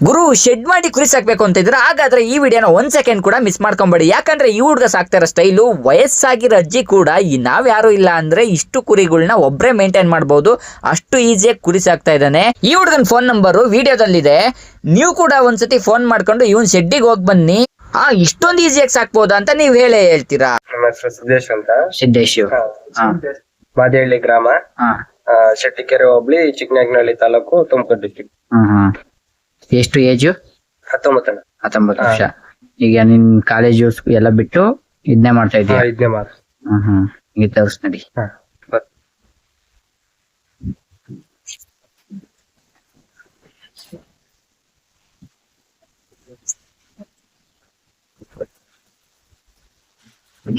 ಗುರು shed ಮಾಡಿ ಕುರಿ ಸಾಕ್ಬೇಕು ಅಂತ ಇದ್ರೆ ಹಾಗಾದ್ರೆ ಈ ವಿಡಿಯೋನ ಒಂದ್ ಸೆಕೆಂಡ್ ಕೂಡ ಮಿಸ್ ಮಾಡ್ಕೊಂಬೇಡಿ. ಯಾಕಂದ್ರೆ ಈ ಹುಡುಗ ಸಾಕ್ತಾ ಇರೋ ಸ್ಟೈಲು ವಯಸ್ಸಾಗಿರೋ ಅಜ್ಜಿ ಕೂಡ ಈ ನಾವ್ ಯಾರು ಇಲ್ಲ ಅಂದ್ರೆ ಇಷ್ಟು ಕುರಿಗಳನ್ನ ಒಬ್ಬರೇ ಮೇಂಟೈನ್ ಮಾಡಬಹುದು ಅಷ್ಟು ಈಸಿಯಾಗಿ ಕುರಿ ಸಾಕ್ತಾ ಇದ್ದಾನೆ. ಈ ಹುಡುಗನ ಫೋನ್ ನಂಬರ್ ವಿಡಿಯೋದಲ್ಲಿದೆ. ನೀವು ಕೂಡ ಒಂದ್ಸತಿ ಫೋನ್ ಮಾಡ್ಕೊಂಡು ಇವನ್ ಶೆಡ್ಡಿಗೆ ಹೋಗಿ ಬನ್ನಿ. ಆ ಇಷ್ಟೊಂದು ಈಸಿಯಾಗಿ ಸಾಕ್ಬೋದಾ ಅಂತ ನೀವ್ ಹೇಳಿ ಹೇಳ್ತೀರಾ? ನಮ್ಮ ಹೆಸರು ಸಿದ್ದೇಶ್ ಅಂತ. ಸಿದ್ದೇಶ್ ಹಾ. ಮಾದೇಹಳ್ಳಿ ಗ್ರಾಮ. ಶೆಟ್ಟಿಕೆರೆ ಹೋಬ್ಳಿ ಚಿಕ್ಕನಾಗ್ನಹಳ್ಳಿ ತಾಲೂಕು ತುಮಕೂರು ಹ್ಮ್. ಎಷ್ಟು ಏಜ್ ಹತ್ತೊಂಬತ್ತನ ಹತ್ತೊಂಬತ್ತು ವರ್ಷ. ಈಗ ನಿನ್ ಕಾಲೇಜು ಎಲ್ಲ ಬಿಟ್ಟು ಇದನ್ನೇ ಮಾಡ್ತಾ ಇದೀಯ ಇದನ್ನೇ ಮಾತು ಹ್ಮ್ ಹ್ಮ್. ಈಗ ತೋರ್ಸ್ ನಡಿ. ಹಾ,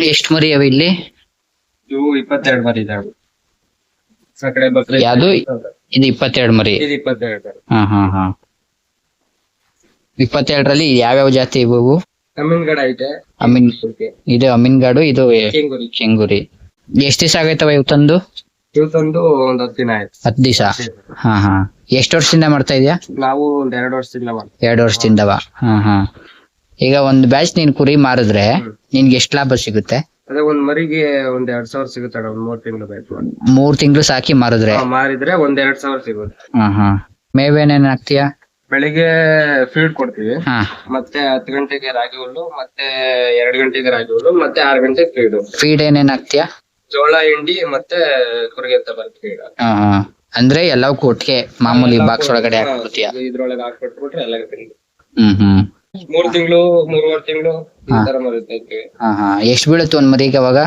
ಎಷ್ಟು ಮರಿ ಅವ ಇಲ್ಲಿ? ಇವು ಇಪ್ಪತ್ತೆರಡು ಮರಿ ಇದಾವೆ ಆ ಕಡೆ ಬಕ್ರಿ ಯಾವ್ದು? ಇದು ಇಪ್ಪತ್ತೆರಡು ಮರಿ. ಇದು ಇಪ್ಪತ್ತೆರಡು ಹಾ ಹಾ ಹಾ. ಇಪ್ಪತ್ತೆರಡರಲ್ಲಿ ಯಾವ್ಯಾವ ಜಾತಿ ಇವು? ಕಮ್ಮಿನಗಡ ಐತೆ. ಅಮೀನ್ ಇದು ಅಮೀನ್ಗಾಡು ಇದು ಕೆಂಗುರಿ. ಚೆಂಗುರಿ ಎಷ್ಟ್ ದಿವಸ ಆಗೈತವ ಇವ್ ತಂದು ಇವು ತಂದು ಒಂದ್ ಹತ್ತು ದಿನ ಆಯ್ತು. ಹತ್ತು ದಿವಸ? ಹಾ ಹಾ. ಎಷ್ಟು ವರ್ಷದಿಂದ ಮಾಡ್ತಾ ಇದೀಯಾ? ನಾವು ಒಂದ್ ಎರಡು ವರ್ಷದಿಂದ ಮಾಡ್ತೀವಿ ಎರಡು ವರ್ಷದಿಂದವ? ಹಾ ಹಾ. ಈಗ ಒಂದ್ ಬ್ಯಾಚ್ ನೀನ್ ಕುರಿ ಮಾರಿದ್ರೆ ನಿನ್ಗೆ ಎಷ್ಟ್ ಲಾಭ ಸಿಗುತ್ತೆ? ಅದೇ ಒಂದ್ ಮರಿಗೆ ಒಂದ್ ಎರಡ್ ಸಾವಿರ ಸಿಗುತ್ತೆ ಅಣ್ಣ, ಒಂದ್ ಮೂರ್ ತಿಂಗಳು ಬೇಕು ಮೂರ್ ತಿಂಗಳು ಸಾಕಿ ಮಾರಿದ್ರೆ? ಮಾರಿದ್ರೆ ಒಂದ್ ಎರಡ್ ಸಾವಿರ ಸಿಗುತ್ತೆ. ಹಾ ಹಾ. ಮೇವೇನೇನ್ ಹಾಕ್ತೀಯಾ? ಬೆಳಿಗ್ಗೆ ಫೀಡ್ ಕೊಡ್ತೀವಿ. ಹಾ. ಮತ್ತೆ ಹತ್ತು ಗಂಟೆಗೆ ರಾಗಿ ಹುಲ್ಲು ಮತ್ತೆ ಎರಡ್ ಗಂಟೆಗೆ ರಾಗಿ ಹುಲ್ಲು ಮತ್ತೆ ಆರ್ ಗಂಟೆಗೆ ಫೀಡ್ ಫೀಡ್ ಏನೇನ್ ಹಾಕ್ತೀಯಾ? ಜೋಳ ಹಿಂಡಿ ಮತ್ತೆ ಕುರಿಗೆ ಅಂತ ಬರುತ್ತೆ ಫೀಡ್ ಹಾ ಹಾ. ಅಂದ್ರೆ ಎಲ್ಲವಕ್ಕೂ ಒಟ್ಟಿಗೆ ಮಾಮೂಲಿ ಬಾಕ್ಸ್ ಒಳಗಡೆ ಹಾಕ್ಬಿಡ್ತೀಯ? ಇದ್ರೊಳಗೆ ಹಾಕ್ಬಿಟ್ಬಿಟ್ರೆ ಎಲ್ಲ ತಿಂಗಳು ಹ್ಮ್ ಹ್ಮ್. ಮೂರ್ ತಿಂಗಳು ಮೂರುವರೆ ತಿಂಗಳು ಈ ತರ ಮರಿತಾ ಇರ್ತೀವಿ ಹಾ ಹಾ. ಎಷ್ಟ್ ಬೀಳುತ್ತೆ ಒಂದ್ ಮರಿಗೆ ಅವಾಗ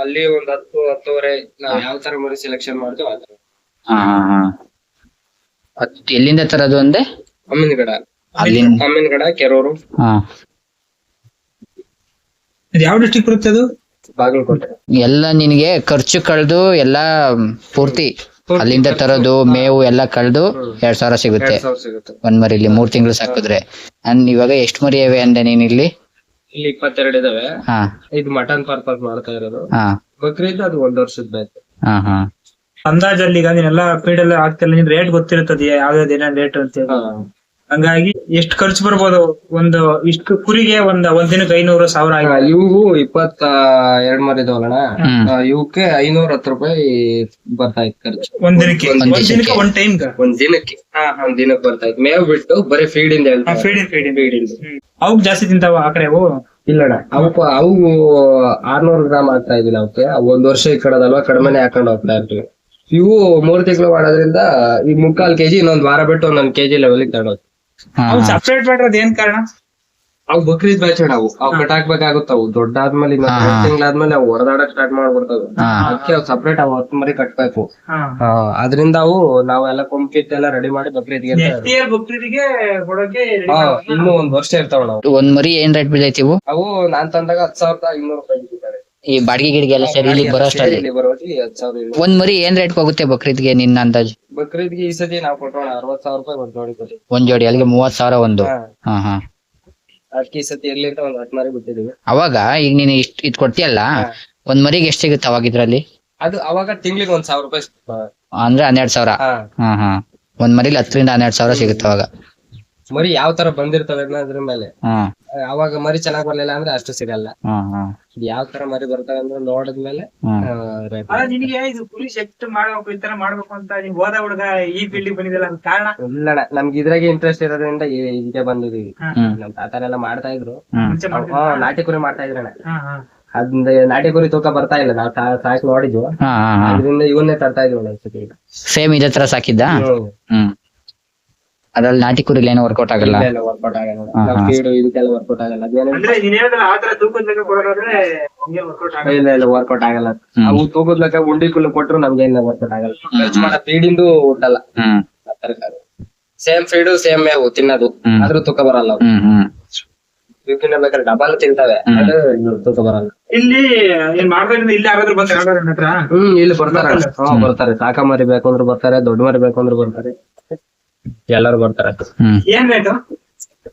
ಅಲ್ಲಿ ಒಂದ್ ಹತ್ತು ಹತ್ತುವರೆ ನಾವ್ ಯಾವ ತರ ಮರಿ ಸೆಲೆಕ್ಷನ್ ಮಾಡ್ತೀವಿ ಆ ತರ. ಹಾ ಹಾ ಹಾ. ಅದ್ ಎಲ್ಲಿಂದ ತರೋದು ಅಂದೆ? ಅಮ್ಮನಗಡ. ಅಲ್ಲಿಂದ. ಅಮ್ಮಿನಗಡ ಕೆರೂರು. ಹಾ. ಯಾವ ಡಿಸ್ಟಿಕ್ ಬರುತ್ತೆ ಅದು? ಬಾಗಲಕೋಟೆ. ಎಲ್ಲ ನಿನಗೆ ಖರ್ಚು ಕಳೆದು ಎಲ್ಲ ಪೂರ್ತಿ ಅಲ್ಲಿಂದ ತರೋದು ಮೇವು ಎಲ್ಲ ಕಳೆದು ಎರಡ್ ಸಾವಿರ ಸಿಗುತ್ತೆ. ಎರಡ್ ಸಾವಿರ ಸಿಗುತ್ತೆ. ಒಂದ್ ಮರಿಲಿ ಮೂರ್ ತಿಂಗಳು ಸಾಕಿದ್ರೆ. ಅನ್ ಇವಾಗ ಎಷ್ಟ್ ಮರಿ ಇವೆ ಅಂದೆ ನೀನ್ ಇಲ್ಲಿ? ಇಲ್ಲಿ ಇಪ್ಪತ್ತೆರಡು ಇದಾವೆ. ಹಾ. ಇದು ಮಟನ್ ಪರ್ಪಸ್ ಮಾಡ್ತಾ ಇರೋದು. ಹಾ. ಬಕ್ರೀದ್ ಅದು ಒಂದ್ ವರ್ಷದ ಬೇಕು ಹಾ ಹಾ. ಅಂದಾಜಲ್ಲಿ ಈಗ ನೀನೆಲ್ಲ ಫೀಡ್ ಎಲ್ಲ ಆಗ್ತಿಲ್ಲ ನಿನ್ ರೇಟ್ ಗೊತ್ತಿರುತ್ತದೆ ಯಾವ್ಯಾವ್ದು ಏನೇನ್ ರೇಟ್ ಅಂತ ಹೇಳಿ. ಹಂಗಾಗಿ ಎಷ್ಟು ಖರ್ಚು ಬರ್ಬೋದು? ಒಂದು ಇಷ್ಟು ಕುರಿಗೆ ಒಂದ್ ಒಂದ್ ದಿನಕ್ಕೆ ಐನೂರು ಸಾವಿರ ಆಗಿ ಇವು ಇಪ್ಪತ್ತ ಎರಡ್ ಮರಿ. ಆ, ಇವಕ್ಕೆ ಐನೂರ ಹತ್ತು ರೂಪಾಯಿ ಬರ್ತಾ ಇತ್ತು ಖರ್ಚು. ಒಂದ್ ದಿನಕ್ಕೆ? ಒಂದ್ ಒಂದ್ ದಿನಕ್ಕೆ. ದಿನಕ್ಕೆ. ಒಂದ್ ಟೈಮ್ ಒಂದ್ ದಿನಕ್ಕೆ. ಒಂದ್ ದಿನಕ್ಕೆ ಬರ್ತಾ ಇತ್ತು. ಮೇವ್ ಬಿಟ್ಟು ಬರೀ ಫೀಡ್ ಇಂದ ಹೇಳ್ತಾರೆ ಫೀಡ್ ಫೀಡಿಂಗ್ ಫೀಡ್ ಇಂದ ಅವಕ್ ಜಾಸ್ತಿ ತಿಂತಾವ ಆ ಕಡೆ ಅವು? ಇಲ್ಲಣ್ಣ ಅವಕ್ಕೆ ಅವು ಆರ್ನೂರು ಗ್ರಾಮ್ ಆಗ್ತಾ ಇದಿಲ್ಲ ಅವಕ್ಕೆ ಅವು ಒಂದ್ ವರ್ಷ ಈ ಕಡೆದಲ್ವಾ? ಕಡಿಮೆನೆ ಹಾಕೊಂಡು ಹೋಗ್ತಾ ಇರ್ತೀವಿ. ಇವು ಮೂರ್ ತಿಂಗಳು ಮಾಡೋದ್ರಿಂದ ಈ ಮುಕ್ಕಾಲ್ ಕೆಜಿ ಇನ್ನೊಂದ್ ವಾರ ಬಿಟ್ಟು ಒಂದೊಂದ್ ಕೆಜಿ ಲೆವೆಲ್ ಅವು ಸಪ್ರೇಟ್ ಮಾಡಿರೋದ್ ಏನ್ ಕಾರಣ? ಅವು ಬಕ್ರೀದ್ ಬ್ಯಾಚ್ ಅವು. ಅವು ಕಟ್ಟಾಕ್ಬೇಕಾಗುತ್ತ ಅವು. ದೊಡ್ಡ ಆದ್ಮೇಲೆ ಇನ್ನೊಂದ್ ಮೂರ್. ತಿಂಗಳಾದ್ಮೇಲೆ ಅವು ಹೊರದಾಡಕ್ ಸ್ಟಾರ್ಟ್ ಮಾಡ್ಬಿಡ್ತಾವೆ. ಅದಕ್ಕೆ ಅವು ಸಪ್ರೇಟ್ ಅವು ಹತ್ತು ಮರಿ ಕಟ್ಬೇಕು. ಅದರಿಂದ ಅವು ನಾವೆಲ್ಲ ಕೊಂಪಿಟ್ ಎಲ್ಲ ರೆಡಿ ಮಾಡಿ ಬಕ್ರೀದ್ಗೆ. ಇನ್ನು ಒಂದ್ ವರ್ಷ ಇರ್ತಾವ ನಾವು ಒಂದ್ ಮರಿ ಏನ್ ರೇಟ್ ಬೀಳೈತಿ ಅವು ನಾನ್ ತಂದಾಗ ಹತ್ ಸಾವಿರದ ಇನ್ನೂರು ರೂಪಾಯಿ. ಈ ಬಾಡಿಗೆ ಗಿಡಿಗೆ ಎಲ್ಲ ಸೇರಿ ಇಲ್ಲಿ ಬರೋ ಸೇರಿ ಇಲ್ಲಿ ಬರೋಟಿ ಹತ್ ಸಾವಿರ ಇದೆ. ಒಂದ್ ಮರಿ ಏನ್ ರೇಟ್ ಹೋಗುತ್ತೆ ಬಕ್ರೀದ್ಗೆ ನಿನ್ನ ಅಂದಾಜು? ಬಕ್ರೀದ್ಗೆ ಈ ಸತಿ ನಾವು ಕೊಟ್ಟೋಣ ಅರವತ್ ಸಾವಿರ ರೂಪಾಯಿ ಒಂದ್ ಜೋಡಿ ಕೊಡಿ. ಒಂದ್ ಜೋಡಿ ಅಲ್ಲಿಗೆ ಮೂವತ್ ಸಾವಿರ ಒಂದು. ಹಾ. ಹಾ ಹಾ. ಅದಕ್ಕೆ ಈ ಸತಿ ಒಂದ್ ಹತ್ತು ಮರಿ ಬಿಟ್ಟಿದೀವಿ. ಅವಾಗ ಈಗ ನೀನು ಇಷ್ಟ ಇದ್ ಕೊಡ್ತೀಯಲ್ಲ ಒಂದ್ ಮರಿಗೆ ಎಷ್ಟ್ ಸಿಗುತ್ತೆ ಅವಾಗ ಇದ್ರಲ್ಲಿ? ಅದು ಅವಾಗ ತಿಂಗ್ಳಿಗೆ ಒಂದ್ ಸಾವಿರ ರೂಪಾಯಿ ಸಿಗ್ತದೆ. ಅಂದ್ರೆ ಹನ್ನೆರಡ್ ಸಾವಿರ? ಹಾ. ಹಾ ಹಾ. ಒಂದ್ ಮರಿಲಿ ಹತ್ತರಿಂದ ಹನ್ನೆರಡ್ ಸಾವಿರ ಸಿಗುತ್ತೆ ಅವಾಗ. ಮರಿ ಯಾವ ತರ ಬಂದಿರ್ತವೆ ಅದ್ರ ಮೇಲೆ? ಹಾ. ಅವಾಗ ಮರಿ ಚೆನ್ನಾಗ್ ಬರ್ಲಿಲ್ಲ ಅಂದ್ರೆ ಅಷ್ಟು ಸಿಗಲ್ಲ. ಹಾ ಹಾ. ಯಾವ ತರ ಮರಿ ಬರ್ತವೆ ಅಂದ್ರೆ ನೋಡಿದ್ಮೇಲೆ ಹಾ. ಆ. ಅಲ್ಲ ನಿನಗೆ ಇದು ಪೊಲೀಸ್ ಎಷ್ಟ್ ಮಾಡ್ಬೇಕು ಈ ತರ ಮಾಡ್ಬೇಕು ಅಂತ ನೀನ್ ಹೋದ ಹುಡುಗ ಈ ಫೀಲ್ಡ್ ಬಂದಿದ್ದಲ್ಲ ಅದ್ ಕಾರಣ? ಇಲ್ಲಣ್ಣ ನಮ್ಗೆ ಇದ್ರಾಗೆ ಇಂಟ್ರೆಸ್ಟ್ ಇರೋದ್ರಿಂದ ಇದೇ ಇದಕ್ಕೆ ಬಂದಿದೀವಿ ಹ್ಮ್. ನಮ್ ಎಲ್ಲ ಮಾಡ್ತಾ ಇದ್ರು. ಹ್ಮ್. ಹಾ, ನಾಟಿ ಕುರಿ ಮಾಡ್ತಾ ಇದ್ರಣ್ಣ ಹಾ ಹಾ. ಅದ್ರಿಂದ ನಾಟಿ ಕುರಿ ತೂಕ ಬರ್ತಾ ಇಲ್ಲ ನಾವು ಸಾಕಿ ನೋಡಿದ್ವು. ಹಾ ಹಾ ಹಾ. ಅದರಿಂದ ಇವನ್ನೇ ತರ್ತಾ ಇದ್ವಿ ಒಂದೊಂದ್ಸತಿ ಸೇಮ್ ಇದೇ ತರ ಸಾಕಿದ್ದ? ಹ್ಮ್. ಅದ್ರಲ್ಲಿ ನಾಟಿ ಕುರಿಲ್ಲ ಏನು ವರ್ಕೌಟ್ ಆಗಲ್ಲ. ವರ್ಕೌಟ್ ಆಗಲ್ಲ. ಹಾ, ನಾವ್ ಹಾ. ಫೀಡ್ ಇದಕ್ಕೆಲ್ಲ ವರ್ಕೌಟ್ ಆಗಲ್ಲ. ಅಂದ್ರೆ ನೀನ್ ಹೇಳಿದ್ರೆ ಆ ತರ ತೂಕದ ಲೆಕ್ಕ ಕೊಡೋದಾದ್ರೆ ಹಿಂಗೆ ವರ್ಕೌಟ್ ಆಗಲ್ಲ. ಇಲ್ಲ ಇಲ್ಲ ವರ್ಕೌಟ್ ಆಗಲ್ಲ. ಹ್ಮ್. ಅವು ತೂಕದ ಲೆಕ್ಕ ಉಂಡಿ ಕುಲ್ಲು ಕೊಟ್ರು ನಮ್ಗೆ ಏನಿಲ್ಲ ವರ್ಕೌಟ್ ಆಗಲ್ಲ. ಖರ್ಚು ಮಾಡೋ ಫೀಡಿಂದು ಉಂಟಲ್ಲ. ಹ್ಮ್. ಸೇಮ್ ಫೀಡು ಸೇಮ್ ಮೇವು ತಿನ್ನೋದು. ಹ್ಮ್. ಆದ್ರೂ ತೂಕ ಬರಲ್ಲ ಅವು. ಹ್ಮ್ ಹ್ಮ್. ಇವಕ್ಕಿನ್ನ ಬೇಕಾದ್ರೆ ಡಬಲ್ ತಿಂತಾವೆ. ಹ್ಮ್. ಅದು ಇವು ತೂಕ ಬರಲ್ಲ. ಇಲ್ಲಿ ಏನ್ ಮಾಡ್ಬೇಕು ಇಲ್ಲಿ ಯಾರಾದ್ರೂ ಹತ್ರ? ಹ್ಮ್ ಇಲ್ಲಿ ಬರ್ತಾರೆ. ಹಾ ಬರ್ತಾರೆ. ಸಾಕ ಮರಿ ಬೇಕು ಅಂದ್ರೆ ಬರ್ತಾರೆ ದೊಡ್ಡ ಮರಿ ಬೇಕು ಅಂದ್ರೆ ಬರ್ತಾರೆ. ಎಲ್ಲರೂ ಬರ್ತಾರೆ. ಏನ್ ಬೇಕು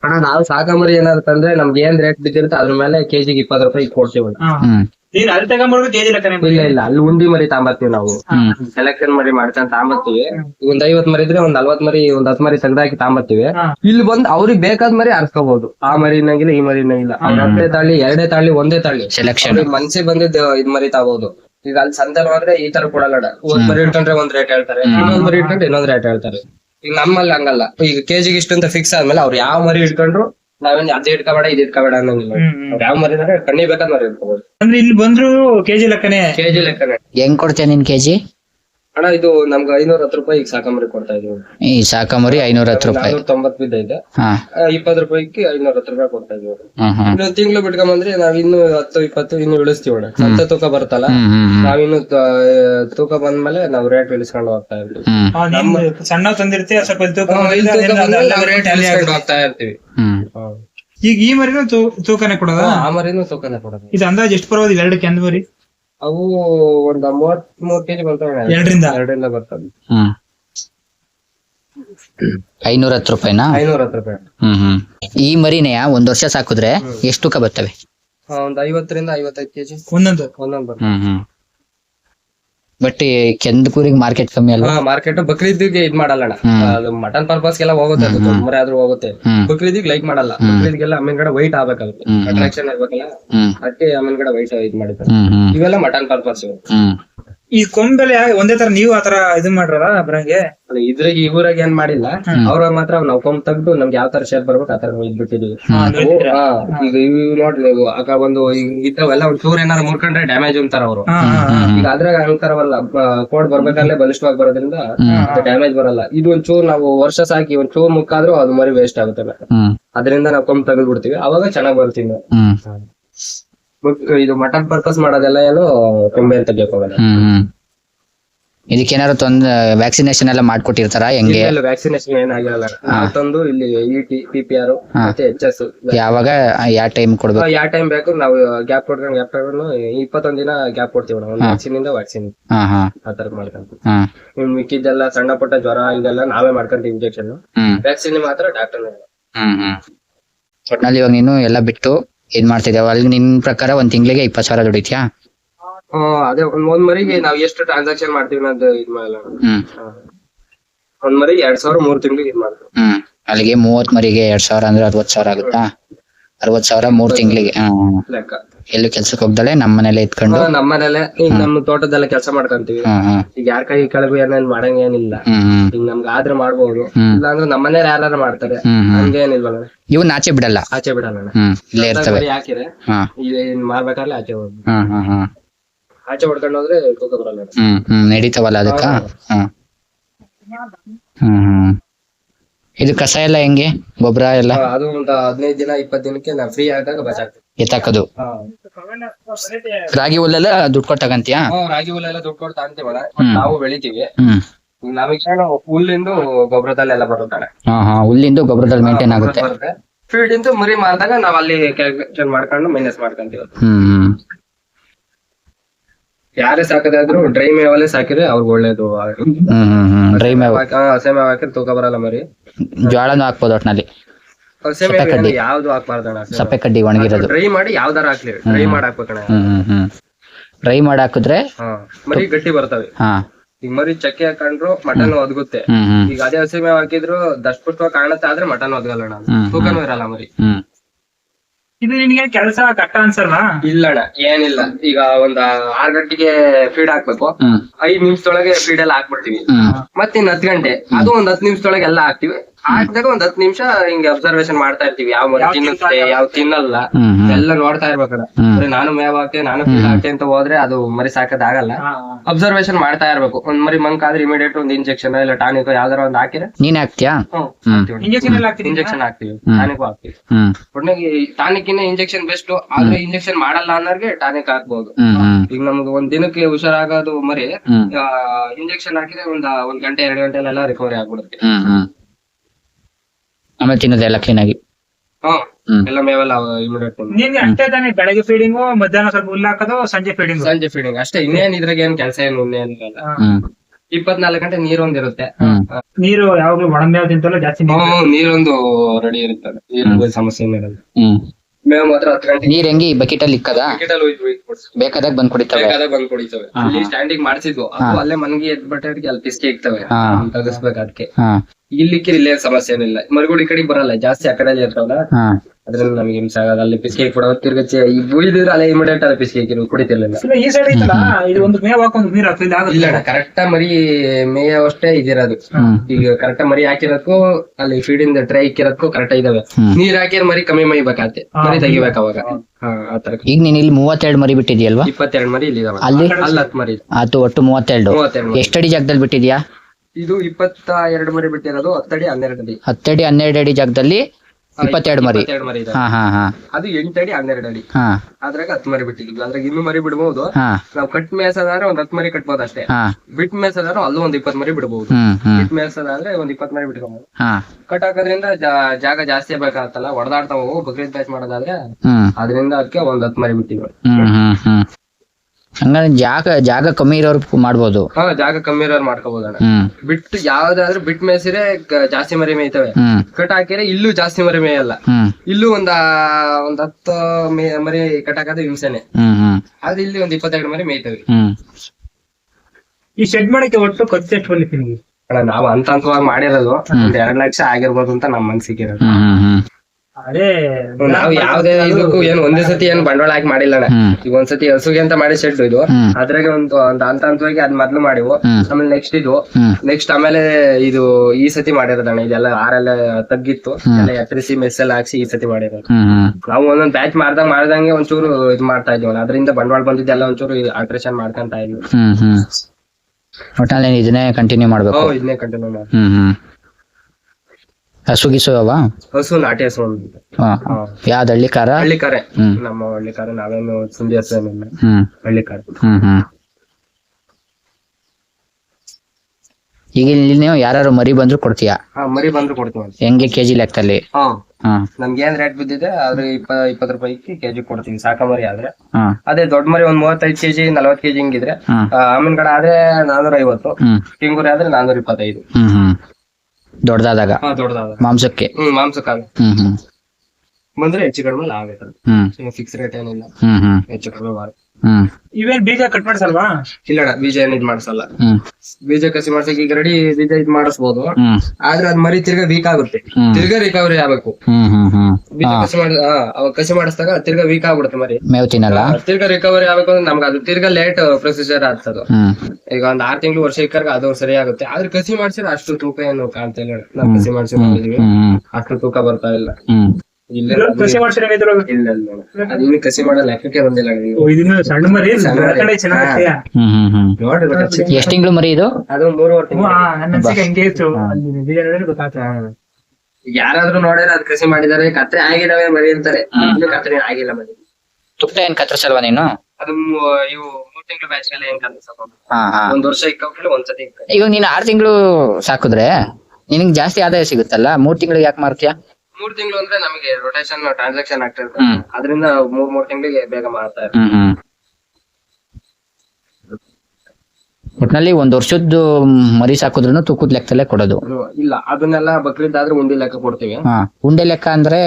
ಅಣ್ಣ ನಾವು ಸಾಕಾಮರಿ ಏನಾದ್ರು ತಂದ್ರೆ ನಮ್ಗೆ ಏನ್ ರೇಟ್ ಬಿದ್ದಿರುತ್ತೆ ಅದ್ರ ಮೇಲೆ ಕೆಜಿಗೆ ಇಪ್ಪತ್ತು ರೂಪಾಯಿ ಕೊಡ್ತೀವಿ ಹಾ. ನೀನ್ ಅಲ್ಲಿ ತಗೊಂಡ್ಬರ್ಬೇಕು ಕೆಜಿ ಲೆಕ್ಕನೆ ಇಲ್ಲ ಇಲ್ಲ ಅಲ್ಲಿ ಉಂಡಿ ಮರಿ ತಾಂಬರ್ತೀವಿ ನಾವು. ಸೆಲೆಕ್ಷನ್ ಮರಿ ಮಾಡ್ಕೊಂಡ್ ತಾಂಬರ್ತೀವಿ ಒಂದ್ ಐವತ್ ಮರಿ ಇದ್ರೆ ಒಂದ್ ಅಲ್ವತ್ ಮರಿ ಒಂದ್ ಹತ್ ಮರಿ ತೆಗ್ದಾಕಿ ತಾಂಬರ್ತೀವಿ. ಇಲ್ಲಿ ಬಂದ್ ಅವ್ರಿಗೆ ಬೇಕಾದ ಮರಿ ಹರ್ಸ್ಕೋಬಹುದು ಆ ಮರಿ ಇನ್ನಂಗಿಲ್ಲ ಈ ಮರಿ ಇನ್ನಂಗಿಲ್ಲ ಅವ್ರ ಒಂದೇ ತಾಳಿ ಎರಡೇ ತಾಳಿ ಒಂದೇ ತಾಳಿ. ಸೆಲೆಕ್ಷನ್ ಮನ್ಸಿ ಬಂದಿದ್ದು ಇದ್ ಮರಿ ತಾಬಹುದು ಈಗ ಅಲ್ಲಿ ಸಂತೆ ಹೋದ್ರೆ ಈ ತರ ಕೊಡಲ್ಲ ಒಂದ್ ಮರಿ ಇಟ್ಕೊಂಡ್ರೆ ಒಂದ್ ರೇಟ್ ಹೇಳ್ತಾರೆ. ಇನ್ನೊಂದ್ ಮರಿ ಇಟ್ಕೊಂಡ್ರೆ ಇನ್ನೊಂದ್ ರೇಟ್ ಹೇಳ್ತಾರೆ. ಈಗ ನಮ್ಮಲ್ಲಿ ಹಂಗಲ್ಲ. ಈಗ ಕೆಜಿಗೆ ಇಷ್ಟು ಅಂತ ಫಿಕ್ಸ್ ಆದ್ಮೇಲೆ ಅವ್ರು ಯಾವ ಮರಿ ಇಟ್ಕೊಂಡ್ರು ನಾವೇನ್ ಅದ್ ಇಟ್ಕೋಬೇಡ ಇದ್ ಇಟ್ಕೋಬೇಡ ಅನ್ನಂಗಿಲ್ಲ. ಅವ್ರು. ಯಾವ ಮರಿ ಅಂದ್ರೆ ಕಣ್ಣಿ ಬೇಕಾದ್ರೆ ಮರಿ ಇಟ್ಕೋಬಹುದು ಅಂದ್ರೆ ಇಲ್ಲಿ ಬಂದ್ರು ಕೆಜಿ ಲೆಕ್ಕನೇ? ಕೆಜಿ ಲೆಕ್ಕನೇ. ಹೆಂಗ್ ಕೊಡ್ತೇನೆ ನಿನ್ ಕೆಜಿ ಅಣ್ಣ ಇದು ನಮ್ಗೆ ಐನೂರ ಹತ್ತು ರೂಪಾಯಿ ಈಗ ಸಾಕಂಬರಿ ಕೊಡ್ತಾ ಇದೀವಿ. ಈ ಸಾಕಂಬರಿ ಐನೂರ ಹತ್ತು ರೂಪಾಯಿ. ನಾನೂರ ತೊಂಬತ್ ಬಿದ್ದೈತೆ ಹಾ. ಇಪ್ಪತ್ತು ರೂಪಾಯಿಗೆ ಐನೂರ ಹತ್ತು ರೂಪಾಯಿ ಕೊಡ್ತಾ ಇದೀವಿ ಹ್ಮ್ ಹ್ಮ್. ಇನ್ನೊಂದ್ ತಿಂಗಳು ಬಿಟ್ಕೊಂಬಂದ್ರೆ ನಾವ್ ಇನ್ನು ಹತ್ತು ಇಪ್ಪತ್ತು ಇನ್ನು ಇಳಿಸ್ತೀವಿ ಅಣ್ಣ. ಸಂತೆ ತೂಕ ಬರ್ತಲ್ಲ ಹ್ಮ್ ಹ್ಮ್ ಹ್ಮ್. ನಾವಿನ್ನು ತ- ತೂಕ ಬಂದ್ಮೇಲೆ ನಾವು ರೇಟ್ ಇಳಿಸ್ಕೊಂಡು ಹೋಗ್ತಾ ಇರ್ತೀವಿ. ಹ್ಮ್. ನೀನ್ ಸಣ್ಣ ತಂದಿರ್ತೀಯ ಸ್ವಲ್ಪ ತೂಕ ಹ್ಮ್, ಇಲ್ಲಿ ಬಂದ್ಮೇಲೆ ರೇಟ್ tally ಇಳಿಸ್ಕೊಂಡು ಆಗುತ್ತೆ. ಹೋಗ್ತಾ ಇರ್ತೀವಿ. ಹ್ಮ್. ಈಗ ಈ ಮರಿನೂ ತೂ- ತೂಕನೇ ಕೊಡೋದ? ಆ ಮರಿನೂ ತೂಕನೇ ಕೊಡೋದು. ಇದು ಅಂದಾಜ್ ಎಷ್ಟು ಬರೋದು ಎರಡು ಅಂದ್ ಮರಿ? ಅವು ಒಂದ್ ಮೂವತ್ ಮೂರ್ ಕೆಜಿ ಬರ್ತವೆ ಎರಡರಿಂದ? ಎರಡರಿಂದ ಬರ್ತವೆ. ಹ್ಮ್. ಐನೂರ ಹತ್ತು ರೂಪಾಯಿನಾ? ಐನೂರ ಹತ್ತು ರೂಪಾಯಿ. ಹ್ಮ್ ಹ್ಮ್. ಈ ಮರಿನೆಯ ಒಂದ್ ವರ್ಷ ಸಾಕಿದ್ರೆ ಎಷ್ಟು ತೂಕ ಬರ್ತವೆ? ಒಂದ್ ಐವತ್ತರಿಂದ ಐವತ್ತೈದು ಕೆಜಿ. ಒಂದೊಂದು. ಒಂದೊಂದು ಬರ್ತವೆ. ಹ್ಮ್ ಹ್ಮ್. ಬಟ್ ಈ ಕೂರಿಗೆ ಮಾರ್ಕೆಟ್ ಕಮ್ಮಿ ಅಲ್ಲ ಮಾರ್ಕೆಟ್ ಬಕ್ರೀದ್ಗೆ ಇದ್ ಮಾಡಲ್ಲ ಅದು ಮಟನ್ ಪರ್ಪಸ್ ಗೆಲ್ಲ ಹೋಗುತ್ತೆ ಅದು ಆದ್ರೂ ಹೋಗುತ್ತೆ. ಬಕ್ರೀದ್ ಬಕ್ರೀದಿಗೆ ಲೈಕ್ ಮಾಡಲ್ಲ. ಬಕ್ರೀದ್ಗೆಲ್ಲ ಆಮೇಲೆ ಕಡೆ ವೈಟ್ ಆಗ್ಬೇಕಾಗುತ್ತೆ. ಅಟ್ರಾಕ್ಷನ್ ಇರ್ಬೇಕಲ್ಲ. ಅದಕ್ಕೆ ಆಮೇಲೆ ಕಡೆ ವೈಟ್ ಇದ್ ಮಾಡಿದ್ದಾರೆ. ಇವೆಲ್ಲ ಮಟನ್ ಪರ್ಪಸ್ ಈ ಕೊಂಬೆಲೆ ಒಂದೇ ತರ ನೀವು ಆತರ ಇದು ಮಾಡ್ರಲ್ಲ ಅಲ್ಲ ಇದ್ರಾಗ ಈ ಊರಾಗ ಏನ್ ಮಾಡಿಲ್ಲ. ಅವ್ರ ಮಾತ್ರ ನಾವ್ ಕೊಂಬ್ ತೆಗ್ದು ನಮ್ಗೆ ಯಾವ ತರ ಶೇರ್ ಬರ್ಬೇಕು ಆ ತರ ಇದ್ ಬಿಟ್ಟಿದೀವಿ. ನೋಡಿದ್ರಾ? ಹಾ, ಈಗ ಇವ್ ನೋಡ್ರಿ ಆಗ ಒಂದು ಇದ್ದಾವೆಲ್ಲ ಒಂದ್ ಚೂರ್ ಏನಾರ ಮುರ್ಕೊಂಡ್ರೆ ಡ್ಯಾಮೇಜ್ ಅಂತಾರ ಅವರು. ಈಗ ಅದ್ರಾಗ ಅಂತಾರವಲ್ಲ ಕೋಡ್ ಬರ್ಬೇಕಾದ್ರೆ ಬಲಿಷ್ಠವಾಗಿ ಬರೋದ್ರಿಂದ ಡ್ಯಾಮೇಜ್ ಬರಲ್ಲ. ಇದು ಒಂದ್ ಚೂರ್ ನಾವು ವರ್ಷ ಸಾಕಿ ಒಂದ್ ಚೂರ್ ಮುಕ್ಕಾದ್ರೂ ಅದು ಮರಿ ವೇಸ್ಟ್ ಆಗುತ್ತೆ. ಅದರಿಂದ ನಾವು ಕೊಂಬ್ ತೆಗೆದು ಬಿಡ್ತೀವಿ ಅವಾಗ ಚೆನ್ನಾಗ್ ಬರ್ತೀವಿ ಇದು ಮಟನ್ ಪರ್ಪಸ್ ಮಾಡೋದೆಲ್ಲ ಏನು ಕೊಂಬೆ ಅಂತ ಬೇಕಾಗಲ್ಲ ಹ್ಮ್ ಹ್ಮ್. ಇದಕ್ಕೇನಾದ್ರು ತೊಂದ್ರೆ ವ್ಯಾಕ್ಸಿನೇಷನ್ ಎಲ್ಲ ಮಾಡ್ಕೊಟ್ಟಿರ್ತಾರ? ಹೆಂಗೆ? ವ್ಯಾಕ್ಸಿನೇಷನ್ ಏನಾಗಿರಲ್ಲ ನಾವು ತಂದು ಇಲ್ಲಿ E T P P R ಮತ್ತೆ ಎಚ್ ಎಸ್ ಯಾವಾಗ ಯಾವ ಟೈಮ್ ಕೊಡ್ಬೇಕು? ಯಾವ ಟೈಮ್ ಬೇಕು ನಾವು ಗ್ಯಾಪ್ ಕೊಟ್ಕೊಂಡು ಗ್ಯಾಪ್ ತಗೊಂಡು ಇಪ್ಪತ್ತೊಂದ್ ದಿನ ಗ್ಯಾಪ್ ಕೊಡ್ತೀವಿ ನಾವು. ವ್ಯಾಕ್ಸಿನ್ ಇಂದ ವ್ಯಾಕ್ಸಿನ್ ಆ ತರ ಮಾಡ್ಕೊಂತೀವಿ. ಹಾ. ಮಿಕ್ಕಿದ್ದೆಲ್ಲ ಸಣ್ಣ ಪುಟ್ಟ ಜ್ವರ ಇದೆಲ್ಲ ನಾವೇ ಮಾಡ್ಕೊಂತೀವಿ ಇಂಜೆಕ್ಷನ್ ವ್ಯಾಕ್ಸಿನ್ ಮಾತ್ರ ಡಾಕ್ಟರ್ ಹ್ಮ್ ಹ್ಮ್. ಒಟ್ನಲ್ಲಿ ಇವಾಗ ನೀನು ಎಲ್ಲ ಬಿಟ್ಟು ಇದ್ ಮಾಡ್ತಿದ್ದೇವೆ ಅಲ್ಲಿ ನಿನ್ ಪ್ರಕಾರ ಒಂದ್ ತಿಂಗಳಿಗೆ ಇಪ್ಪತ್ ಸಾವಿರ ದುಡಿತ್ಯಾ? ಅದೇ ಒಂದ್ ಒಂದ್ ಮರಿಗೆ ನಾವ್ ಎಷ್ಟು ಟ್ರಾನ್ಸಾಕ್ಷನ್ ಮಾಡ್ತೀವಿ ಅನ್ನೋದು ಇದ್ ಮಾಡಲ್ಲ. ಹ್ಮ್. ಹಾ. ಒಂದ್ ಮರಿಗೆ ಎರಡ್ ಸಾವಿರ ಮೂರ್ ತಿಂಗಳಿಗೆ ಇದ್ ಮಾಡ್ತೀವಿ. ಹ್ಮ್. ಅಲ್ಲಿಗೆ ಮೂವತ್ ಮರಿಗೆ ಎರಡ್ ಸಾವಿರ ಅಂದ್ರೆ ಅರವತ್ ಸಾವಿರ ಆಗುತ್ತಾ? ಅರವತ್ ಸಾವಿರ ಮೂರ್ ತಿಂಗಳಿಗೆ ಲೆಕ್ಕ. ಎಲ್ಲೂ ಕೆಲ್ಸಕ್ಕೆ ಹೋಗ್ದಲೆ ನಮ್ಮ ಮನೇಲೆ ಇತ್ಕೊಂಡು ನಮ್ಮ ಮನೇಲೆ ಈಗ ನಮ್ಮ ತೋಟದಲ್ಲ ಕೆಲಸ ಮಾಡ್ಕೊಂತೀವಿ. ಈಗ ಯಾರ ಕೈ ಕೆಳಗು ಏನೇನ್ ಮಾಡಂಗೇನಿಲ್ಲ ಈಗ ನಮ್ಗೆ ಆದ್ರೆ ಮಾಡ್ಬೋದು. ಇಲ್ಲ ಇಲ್ಲಾಂದ್ರೆ ನಮ್ಮ ಮನೇಲಿ ಯಾರು ಮಾಡ್ತಾರೆ ಹಂಗೇನಿಲ್ವಲ್ಲ ಇವನ್ ಆಚೆ ಬಿಡಲ್ಲ? ಆಚೆ ಬಿಡಲ್ಲ ಇಲ್ಲೇ ಇರ್ತವೆ. ಹಾಕಿದ್ರೆ ಇನ್ ಮಾರ್ಬೇಕಾದ್ರೆ ಆಚೆ ಹೋಗ್ಬೋದು ಆಚೆ ಹೊಡ್ಕೊಂಡು ಹೋದ್ರೆ ತೂಕ ಬರಲ್ಲ ಹ್ಮ್ ಹ್ಮ್. ನಡೀತಾವಲ್ಲ ಅದಕ್ಕ? ಹ್ಮ್ ಹ್ಮ್. ಇದು ಕಸ ಎಲ್ಲ ಹೆಂಗೆ? ಗೊಬ್ಬರ ಎಲ್ಲ? ಅದು ಒಂದು ಹದಿನೈದು ದಿನ ಇಪ್ಪತ್ ದಿನಕ್ಕೆ ನಾವು ಫ್ರೀ ಆದಾಗ ಬಚಾಕ್ತೀವಿ ಎತ್ತಾಕದು? ರಾಗಿ ಹುಲ್ಲೆಲ್ಲ ದುಡ್ಡು ಕೊಟ್ಟು ತಗಂತೀಯಾ? ರಾಗಿ ಹುಲ್ಲೆಲ್ಲ ದುಡ್ಡು ಕೊಟ್ಟು ತಗಂತೀವಲ್ಲ ನಾವು ಬೆಳಿತೀವಿ. ಹ್ಮ್. ನಮಗೆ ಹುಲ್ಲಿಂದು ಗೊಬ್ಬರದಲ್ಲೆಲ್ಲ ಬರುತ್ತಾಳೆ ಹಾ ಹಾ ಹುಲ್ಲಿಂದು ಗೊಬ್ಬರದಲ್ಲಿ ಮೇಂಟೈನ್ ಆಗುತ್ತೆ. ಫೀಡ್ ಇಂದು ಮರಿ ಮಾರಿದಾಗ ನಾವ್ ಅಲ್ಲಿ ಕ್ಯಾಲ್ಕುಲೇಷನ್ ಮಾಡ್ಕೊಂಡು ಮೈನಸ್ ಮಾಡ್ಕೊಂತೀವಿ. ಹ್ಮ್. ಯಾರೇ ಸಾಕದಾದ್ರು ಡ್ರೈ ಮೇವಲ್ಲೇ ಸಾಕಿದ್ರೆ ಅವ್ರಿಗೆ ಒಳ್ಳೇದು ಹ್ಮ್ ಹ್ಮ್ ಹ್ಮ್ ಡ್ರೈ ಮೇವ್. ಹಸೆ ಮೇವ್ ಹಾಕಿದ್ರೆ ತೂಕ ಬರಲ್ಲ ಮರಿ ಜೋಳನೂ ಹಾಕ್ಬೋದು ಒಟ್ನಲ್ಲಿ. ಹಸೆ ಮೇವ್ ಏನು ಯಾವ್ದು ಹಾಕ್ಬಾರ್ದಣ್ಣ ಸಪ್ಪೆ ಕಡ್ಡಿ ಒಣಗಿರೋದು. ಡ್ರೈ ಮಾಡಿ ಯಾವ್ದಾರ ಹಾಕ್ಲಿ ಡ್ರೈ ಮಾಡಿ ಹಾಕ್ಬೇಕಣ್ಣ ಹ್ಮ್ ಹ್ಮ್ ಹ್ಮ್. ಡ್ರೈ ಮಾಡಿ ಹಾಕಿದ್ರೆ ಹಾ ಮರಿ ಗಟ್ಟಿ ಬರ್ತವೆ. ಹಾ. ಈಗ ಮರಿ ಚಕ್ಕೆ ಹಾಕೊಂಡ್ರು ಮಟನ್ ಒದಗುತ್ತೆ. ಈಗ ಅದೇ ಹಸಿ ಮೇವ್ ಹಾಕಿದ್ರು ದಷ್ಟಪುಷ್ಟವಾಗಿ ಕಾಣುತ್ತೆ ಆದ್ರೆ ಮಟನ್ ಒದಗಲ್ಲಣ್ಣ. ತೂಕನೂ ಇರಲ್ಲ ಮರಿ. ಇದು ನಿನ್ಗೆ ಕೆಲಸ ಕಟ್ಟ ಅನ್ಸಲ್ವಾ? ಇಲ್ಲಣ್ಣ ಏನಿಲ್ಲ. ಈಗ ಒಂದ್ ಆರ್ ಗಂಟೆಗೆ ಫೀಡ್ ಹಾಕ್ಬೇಕು. ಐದ್ ನಿಮಿಷದೊಳಗೆ ಫೀಡ್ ಎಲ್ಲ ಹಾಕ್ಬಿಡ್ತೀವಿ. ಮತ್ತಿನ್ ಮತ್ತೆ ಇನ್ ಹತ್ ಗಂಟೆ ಅದು ಒಂದ್ ಹತ್ ನಿಮಿಷದೊಳಗೆ ಎಲ್ಲ ಹಾಕ್ತಿವಿ. ಹಾಕಿದಾಗ ಒಂದ್ ಹತ್ ನಿಮಿಷ ಹಿಂಗೆ ಅಬ್ಸರ್ವೇಶನ್ ಮಾಡ್ತಾ ಇರ್ತೀವಿ. ಯಾವ ಮರಿ ತಿನ್ನುತ್ತೆ ಯಾವ ತಿನ್ನಲ್ಲ. ಎಲ್ಲ ನೋಡ್ತಾ ಇರ್ಬೇಕು ಅಂದ್ರೆ ನಾನು ಮೇವ್ ಹಾಕ್ತೆ ನಾನು ಫೀಲ್ ಹಾಕ್ತೆ ಅಂತ ಹೋದ್ರೆ ಅದು ಮರಿ ಸಾಕದ್ ಆಗಲ್ಲ ಅಬ್ಸರ್ವೇಶನ್ ಮಾಡ್ತಾ ಇರ್ಬೇಕು. ಒಂದ್ ಮರಿ ಮಂಕ್ ಆದ್ರೆ ಇಮಿಡಿಯೇಟ್ ಒಂದ್ ಇಂಜೆಕ್ಷನ್ ಇಲ್ಲ ಟಾನಿಕ್ ಯಾವ್ದಾರ ಒಂದ್ ಹಾಕಿದ್ರೆ? ನೀನ್ ಹಾಕ್ತಿಯಾ? ಇಂಜೆಕ್ಷನ್ ಇಂಜೆಕ್ಷನ್ ಹಾಕ್ತಿವಿ. ಟಾನಿಕ್ ಹಾಕ್ತಿವಿ. ಒಟ್ನಾಗಿ ಟಾನಿಕ್ ಇನ್ನ ಇಂಜೆಕ್ಷನ್ ಬೆಸ್ಟ್ ಆದ್ರೆ ಇಂಜೆಕ್ಷನ್ ಮಾಡಲ್ಲ ಅನ್ನೋರ್ಗೆ ಟಾನಿಕ್ ಹಾಕ್ಬಹುದು ಈಗ ನಮ್ಗೆ ಒಂದ್ ದಿನಕ್ಕೆ ಹುಷಾರಾಗೋದು ಮರಿ ಇಂಜೆಕ್ಷನ್ ಹಾಕಿದ್ರೆ ಒಂದ್ ಒಂದ್ ಗಂಟೆ ಎರಡ್ ಗಂಟೆಲೆಲ್ಲ ರಿಕವರಿ ಆಗ್ಬಿಡುತ್ತೆ. ಹ್ಮ್ ತಿನ್ನೋದು ಎಲ್ಲ ಕ್ಲೀನ್ ಆಗಿ. ಹ್ಮ್ ಹ್ಮ್. ಎಲ್ಲ ಮೇವೆಲ್ಲ ಇಮಿಡಿಯೇಟ್ ನಿನ್ಗೆ ಅಷ್ಟೇ ತಾನೇ ಬೆಳಗ್ಗೆ ಫೀಡಿಂಗು ಮಧ್ಯಾಹ್ನ ಸ್ವಲ್ಪ ಹುಲ್ಲು ಹಾಕೋದು ಸಂಜೆ ಫೀಡಿಂಗ್ ಸಂಜೆ ಫೀಡಿಂಗ್ ಅಷ್ಟೇ. ಇನ್ನೇನ್ ಇದ್ರಾಗ ಏನ್ ಕೆಲಸ ಏನು ಇನ್ನೇನಿರಲ್ಲ ಹ್ಮ್. ಇಪ್ಪತ್ನಾಲ್ಕು ಗಂಟೆ ನೀರೊಂದಿರುತ್ತೆ ಹ್ಮ್. ನೀರು ಯಾವಾಗ್ಲೂ ಒಣಮೇವ್ ತಿಂತಲ್ಲ ಜಾಸ್ತಿ ನೀರು ಹ್ಮ್ ನೀರೊಂದು ರೆಡಿ ಇರುತ್ತೆ. ನೀರಿನ ಸಮಸ್ಯೆ ಏನಿರಲ್ಲ. ಹ್ಮ್. ಮೇವು ಮಾತ್ರ ಹತ್ತು ಗಂಟೆ ನೀರ್ ಹೆಂಗಿ ಬಕೆಟ್ ಅಲ್ಲಿ ಇಕ್ಕದ? ಟಿಕೆಟಲ್ಲಿ ಹೋಯ್ತು. ಬೇಕಾದಾಗ ಬಂದ್ ಕುಡಿತವೆ. ಬೇಕಾದಾಗ ಬಂದ್ ಕುಡಿತವೆ. ಹಾ, ಅಲ್ಲಿ ಸ್ಟ್ಯಾಂಡಿಂಗ್ ಮಾಡ್ಸಿದ್ವು. ಅದು ಅಲ್ಲೇ ಮನ್ಗಿ ಎದ್ ಬಟ್ಟೆ ಅಲ್ಲಿ ಪಿಸ್ಕಿ ಇಕ್ತವೆ. ಹಾ. ತಗಸ್ಬೇಕು ಅದಕ್ಕೆ ಹಾ. ಇಲ್ಲಿಕ್ಕೆ ಇಲ್ಲೇ. ಸಮಸ್ಯೆ ಏನಿಲ್ಲ ಮರಗುಡಿ ಕಡೆ ಬರಲ್ಲ ಜಾಸ್ತಿ ಆ ಕಡೆ ಇರ್ತಾವಲ್ಲ. ಹಾ. ಅದ್ರಿಂದ ನಮ್ಗೆ ಹಿಂಸೆ ಆಗಲ್ಲ ಅಲ್ಲಿ ಪಿಸ್ಕೆ ಇಕ್ಬಿಡೋ ತಿರ್ಗ ಚೆ- ಈ ಉಳಿದಿದ್ರೆ ಅಲ್ಲೇ ಇಮಿಡಿಯೇಟ್ ಅಲ್ಲಿ ಪಿಸ್ಕೆ ಇಕ್ಕಿರು ಕುಡಿತಿರ್ಲಿಲ್ಲ. ಇಲ್ಲ, ಈ ಸೈಡ್ ಐತಲ್ಲ ಇದು ಒಂದು ಮೇವ್ ಹಾಕೊಂಡು ನೀರ್ ಹಾಕ್ತಿಲ್ಲ ಇಲ್ಲ ಕರೆಕ್ಟ್ ಮರಿ ಮೇಯವಷ್ಟೇ ಇದಿರೋದು. ಹ್ಮ್. ಈಗ ಕರೆಕ್ಟ್ ಮರಿ ಹಾಕಿರೋದಕ್ಕೂ ಅಲ್ಲಿ ಫೀಡಿಂದ ಟ್ರೈ ಇಕ್ಕಿರೋದಕ್ಕೂ ಕರೆಕ್ಟ್ ಇದಾವೆ. ನೀರ್ ಹಾಕಿರ ಮರಿ ಕಮ್ಮಿ ಮೈಬೇಕಾತೆ ಮರಿ ತೆಗಿಬೇಕು ಅವಾಗ. ಈಗ ನೀನ್ ಇಲ್ಲಿ ಮೂವತ್ತೆರಡು ಮರಿ ಬಿಟ್ಟಿದ್ಯಲ್ವಾ ಇಪ್ಪತ್ತೆರಡು ಮರಿ ಇಲ್ಲಿ ಇದಾವೆ. ಅಲ್ಲಿ? ಅಲ್ಲಿ ಹತ್ತು ಮರಿ. ಅದು ಆತು ಒಟ್ಟು ಮೂವತ್ತೆರಡು. ಎಷ್ಟಡಿ ಜಾಗದಲ್ಲಿ ಬಿಟ್ಟಿದ್ಯಾ ಇದು ಇಪ್ಪತ್ತ ಎರಡು ಮರಿ ಬಿಟ್ಟಿರೋದು ಹತ್ತಡಿ ಹನ್ನೆರಡು ಅಡಿ ಹತ್ತಡಿ ಹನ್ನೆರಡು ಅಡಿ ಜಾಗದಲ್ಲಿ ಇಪ್ಪತ್ತೆರಡು ಮರಿ. ಇಪ್ಪತ್ತೆರಡು ಮರಿ ಇದೆ ಹಾ ಹಾ ಹಾ. ಅದು ಎಂಟಡಿ ಹನ್ನೆರಡು ಅಡಿ. ಹಾ. ಅದ್ರಾಗ ಹತ್ತು ಮರಿ ಬಿಟ್ಟಿದ್ವಿ. ಅದ್ರಾಗ ಇನ್ನೂ ಮರಿ ಬಿಡಬಹುದು ಹಾ. ನಾವು ಕಟ್ ಮೇಸದಾದ್ರೆ ಒಂದ್ ಹತ್ತು ಮರಿ ಕಟ್ಬೋದು ಅಷ್ಟೇ. ಹಾ. ಬಿಟ್ ಮೇಸದಾದ್ರೆ ಅಲ್ಲೂ ಒಂದ್ ಇಪ್ಪತ್ ಮರಿ ಬಿಡಬಹುದು ಹ್ಮ್ ಹ್ಮ್. ಬಿಟ್ ಮೇಸದಾದ್ರೆ ಒಂದ್ ಇಪ್ಪತ್ ಮರಿ ಬಿಟ್ಕೊಬೋದು. ಹಾ. ಕಟ್ ಹಾಕೋದ್ರಿಂದ ಜಾ- ಜಾಗ ಜಾಸ್ತಿ ಬೇಕಾಗತ್ತಲ್ಲ ಹೊಡೆದಾಡ್ತಾವು ಬಕ್ರೀದ್ ಬ್ಯಾಚ್ ಮಾಡೋದಾದ್ರೆ ಹ್ಮ್. ಅದರಿಂದ ಅದಕ್ಕೆ ಒಂದ್ ಹತ್ತು ಮರಿ ಬಿಟ್ಟಿದ್ವಿ. ಹ್ಮ್ ಹ್ಮ್ ಹ್ಮ್. ಹಂಗಾರೆ ಜಾಗ ಜಾಗ ಕಮ್ಮಿ ಇರೋರು ಮಾಡ್ಬೋದು. ಹಾ ಜಾಗ ಕಮ್ಮಿ ಇರೋರು ಮಾಡ್ಕೋಬಹುದು ಹ್ಮ್. ಬಿಟ್ಟು ಯಾವ್ದಾದ್ರು ಬಿಟ್ ಮೇಸಿರೆ ಗ- ಜಾಸ್ತಿ ಮರಿ ಮೇಯ್ತವೆ. ಹ್ಮ್. ಕಟ್ ಹಾಕಿದ್ರೆ ಇಲ್ಲೂ ಜಾಸ್ತಿ ಮರಿ ಮೇಯಲ್ಲ. ಹ್ಮ್. ಇಲ್ಲೂ ಒಂದ ಒಂದ್ ಹತ್ತು ಮೇ- ಮರಿ ಕಟ್ ಹಾಕೋದು ಹಿಂಸೆನೆ. ಹ್ಮ್ ಹ್ಮ್. ಆದ್ರೆ ಇಲ್ಲಿ ಒಂದ್ ಇಪ್ಪತ್ತೆರಡು ಮರಿ ಮೇಯ್ತವೆ. ಹ್ಮ್. ಈ ಶೆಡ್ ಮಾಡಕ್ಕೆ ಒಟ್ಟು ಖರ್ಚು ಎಷ್ಟು ಬಂದಿತ್ತು ನಿಮಗೆ? ಅಣ್ಣ ನಾವು ಹಂತ ಹಂತವಾಗಿ ಮಾಡಿರೋದು. ಒಂದ್ ಎರಡ್ ಲಕ್ಷ ಆಗಿರ್ಬೋದು ಅಂತ ನಮ್ ಮನ್ಸಿಗೆ ಹ್ಮ್ ಹ್ಮ್. ಅದೇ ನಾವು ಯಾವ್ದೇ ಇದಕ್ಕೂ ಏನ್ ಒಂದೇ ಸತಿ ಏನ್ ಬಂಡವಾಳ ಹಾಕಿ ಮಾಡಿಲ್ಲ ಈಗ ಒಂದ್ಸತಿ ಹಸುಗೆ ಅಂತ ಮಾಡಿ ಶೆಡ್ ಇದು. ಅದ್ರಾಗೆ ಒಂದು ಅಂತ ಹಂತ ಹಂತವಾಗಿ ಅದ್ ಮೊದ್ಲು ಮಾಡಿವು. ಆಮೇಲೆ ನೆಕ್ಸ್ಟ್ ಇದು. ನೆಕ್ಸ್ಟ್ ಆಮೇಲೆ ಇದು ಈ ಸತಿ ಮಾಡಿರೋದಣ್ಣ ಇದೆಲ್ಲ ಆರೆಲ್ಲ ತಗ್ಗಿತ್ತು. ಎಲ್ಲ ಎತ್ತರಿಸಿ ಮೆಸ್ ಎಲ್ಲ ಹಾಕ್ಸಿ ಈ ಸತಿ ಮಾಡಿರೋದು. ಹ್ಮ್ ನಾವು ಒಂದೊಂದ್ ಬ್ಯಾಚ್ ಮಾಡ್ದಂಗ್ ಮಾಡ್ದಂಗೆ ಒಂಚೂರು ಇದು ಮಾಡ್ತಾ ಇದ್ವಿ. ಅದರಿಂದ ಬಂಡವಾಳ ಬಂದಿದ್ದೆಲ್ಲ ಒಂಚೂರು ಆಲ್ಟ್ರೇಷನ್ ಮಾಡ್ಕೊಂತ ಇದ್ವಿ. ಒಟ್ಟಾಲೆ ಇದನ್ನೇ ಕಂಟಿನ್ಯೂ ಮಾಡ್ಬೇಕು. ಇದನ್ನೇ ಕಂಟಿನ್ಯೂ ಮಾಡಿ ಹ್ಮ್. ಹ್ಮ್ ಹಸು ಗಿಸು ಅವ ಹಸು ನಾಟಿ ಹಸು ಒಂದು ಹಾ. ಯಾವ್ದು ಹಳ್ಳಿ ಕಾರ ಹಳ್ಳಿ ಕರೆ ಹ್ಮ್. ನಮ್ಮ ಹಳ್ಳಿ ಕರೆ ನಾವೇನು ಸುಂದಿ ಹಸು ಏನಿಲ್ಲ. ಹ್ಮ್. ಹಳ್ಳಿ ಕರೆ ಹ್ಮ್ ಹ್ಮ್. ಈಗ ಇಲ್ಲಿ ನೀವು ಯಾರು ಮರಿ ಬಂದ್ರು ಕೊಡ್ತೀಯಾ? ಹಾ ಮರಿ ಬಂದ್ರು ಕೊಡ್ತೀವಿ ಹೆಂಗೆ ಕೆಜಿ ಲೆಕ್ಕದಲ್ಲಿ? ಹಾ. ಹಾ. ನಮ್ಗೆ ಏನ್ ರೇಟ್ ಬಿದ್ದಿದೆ ಅದ್ರ ಇಪ್ಪ ಇಪ್ಪತ್ತು ರೂಪಾಯಿ ಕೆಜಿ ಕೊಡ್ತೀವಿ ಸಾಕ ಮರಿ ಆದ್ರೆ. ಹಾ. ಅದೇ ದೊಡ್ಡ ಮರಿ ಒಂದ್ ಮೂವತ್ತೈದು ಕೆಜಿ ನಲವತ್ತು ಕೆಜಿ ಹಿಂಗಿದ್ರೆ ಆಮೇಲೆ ಆಮಿನ ಕಡೆ ಆದ್ರೆ ನಾನೂರ ಐವತ್ತು ಹ್ಮ್. ಕಿಂಗೂರಿ ಆದ್ರೆ ನಾನೂರ ಇಪ್ಪತ್ತೈದು ಹ್ಮ್ ಹ್ಮ್. ದೊಡ್ಡದಾದಾಗ? ದೊಡ್ಡದಾದ ಮಾಂಸಕ್ಕೆ? ಹ್ಮ್ ಮಾಂಸಕ್ಕಾಗ. ಹ್ಮ್ ಹ್ಮ್. ಬಂದ್ರೆ ಹೆಚ್ಚು ಕಡಿಮೆ ಲಾಭ ಹ್ಮ್. ಫಿಕ್ಸ್ ರೇಟ್ ಏನಿಲ್ಲ. ಹ್ಮ್ ಹ್ಮ್. ಹೆಚ್ಚು ಕಡಿಮೆ ಹ್ಮ್. ಇವೇನ್ ಬೀಜ ಕಟ್ ಮಾಡ್ಸಲ್ವಾ? ಇಲ್ಲ ಬೀಜ ಏನ್ ಇದ್ ಮಾಡ್ಸಲ್ಲ. ಹ್ಮ್. ಬೀಜ ಕಸಿ ಮಾಡ್ಸಕ್ ಈಗ ರೆಡಿ ಬೀಜ ಇದ್ ಮಾಡಿಸ್ಬೋದು. ಹ್ಮ್. ಆದ್ರೆ ಅದ್ ಮರಿ ತಿರ್ಗಾ ವೀಕ್ ಆಗುತ್ತೆ. ತಿರ್ಗ ರಿಕವರಿ ಆಗ್ಬೇಕು. ಹ್ಮ್ ಹ್ಮ್ ಹ್ಮ್. ಬೀಜ ಕಸಿ ಮಾಡಿ ಅವಾಗ ಕಸಿ ಮಾಡಿಸಿದಾಗ ತಿರ್ಗಾ ವೀಕ್ ಆಗ್ಬಿಡುತ್ತೆ ಮರಿ. ಮೇವ್ ತಿನ್ನಲ್ಲ ತಿರ್ಗಾ ರಿಕವರಿ ಆಗ್ಬೇಕು ಅಂದ್ರೆ ನಮ್ಗೆ ಅದು ತಿರ್ಗಾ ಲೇಟ್ ಪ್ರೊಸೀಜರ್ ಆಗ್ತದ. ಹ್ಮ್. ಈಗ ಒಂದ್ ಆರ್ ತಿಂಗಳು ವರ್ಷ ಇಕ್ಕರ್ಗ ಅದು ಸರಿ ಆಗುತ್ತೆ. ಆದ್ರೆ ಕಸಿ ಮಾಡ್ಸಿದ್ರೆ ಅಷ್ಟು ತೂಕ ಏನು ಕಾಣ್ತಾ ಇಲ್ಲ ನಾವು ಕಸಿ ಮಾಡ್ಸಿ ಮಾಡಿದ್ವಿ ಹ್ಮ್ ಹ್ಮ್. ಅಷ್ಟು ತೂಕ ಬರ್ತಾ ಇಲ್ಲ. ಹ್ಮ್. ಇಲ್ಲ ಕೃಷಿ ಮಾಡ್ಸಿರ ಇದ್ರೊಳಗೆ? ಇಲ್ಲ ಇಲ್ಲ ಅದು ಕಸಿ ಮಾಡೋ ಲೆಕ್ಕಕ್ಕೆ ಬಂದಿಲ್ಲ ನೀವು. ಇದನ್ನು ಸಣ್ಣ ಮರಿ ಸಣ್ಣ ಮರಿ. ಕಡೆ ಚೆನ್ನಾಗಿ ಹ್ಮ್ ಹ್ಮ್ ಹ್ಮ್. ನೋಡ್ರಿ ಗೊತ್ತಾಗ್ತದೆ. ಎಷ್ಟ್ ತಿಂಗಳು ಮರಿ ಇದು? ಅದು ಮೂರುವರೆ ತಿಂಗಳು. ನನ್ನ ಅನ್ಸಿಕೆ ಹಂಗೆ ಇತ್ತು. ಅಲ್ಲಿ ಬೀಜ ನೋಡಿದ್ರೆ ಗೊತ್ತಾಗ್ತದೆ ಈಗ ಯಾರಾದ್ರೂ ನೋಡಿದ್ರೆ ಅದ್ ಕಸಿ ಮಾಡಿದಾರೆ ಕತ್ರೆ ಆಗಿದಾವೆ ಮರಿ ಅಂತಾರೆ. ಇನ್ನು ಕತ್ರೆ ಆಗಿಲ್ಲ ಮರಿ. ತುಪ್ಪ ಏನ್ ಕತ್ತರಿಸಲ್ವಾ ನೀನು? ಅದು ಮೂ- ಇವು ಮೂರ್ ತಿಂಗಳು ಬ್ಯಾಚ್ ಮೇಲೆ ಏನ್ ಕಲ್ಸಪ್ಪ ಹಾ ಹಾ. ಒಂದ್ ವರ್ಷ ಇಕ್ಕಲ್ಲ ಒಂದ್ಸತಿ ಇಕ್ಕ ಇವಾಗ ನೀನು ಆರ್ ತಿಂಗಳು ಸಾಕಿದ್ರೆ ನಿನಗೆ ಜಾಸ್ತಿ ಆದಾಯ ಸಿಗುತ್ತಲ್ಲ? ಮೂರ್ ತಿಂಗಳಿಗೆ ಯಾಕೆ ಮಾರ್ತೀಯ? ಮೂರ್ ತಿಂಗಳು ಅಂದ್ರೆ ನಮಗೆ ರೊಟೇಷನ್ ಟ್ರಾನ್ಸಾಕ್ಷನ್ ಆಗ್ತಾ ಇರ್ತದೆ ಹ್ಮ್. ಅದರಿಂದ ಮೂರ್ ಮೂರ್ ತಿಂಗಳಿಗೆ ಬೇಗ ಮಾಡ್ತಾ ಇರ್ತಾರೆ ಹ್ಮ್ ಹ್ಮ್. ಒಟ್ನಲ್ಲಿ ಒಂದ್ ವರ್ಷದ್ದು ಮರಿ ಸಾಕಿದ್ರು ತೂಕದ ಲೆಕ್ಕದಲ್ಲೇ ಕೊಡೋದು. ಇಲ್ಲ ಅದನ್ನೆಲ್ಲ ಬಕ್ರೀದ್ ಆದ್ರೆ ಉಂಡಿ ಲೆಕ್ಕ ಕೊಡ್ತೀವಿ. ಹಾ ಉಂಡೆ ಲೆಕ್ಕ ಅಂದ್ರೆ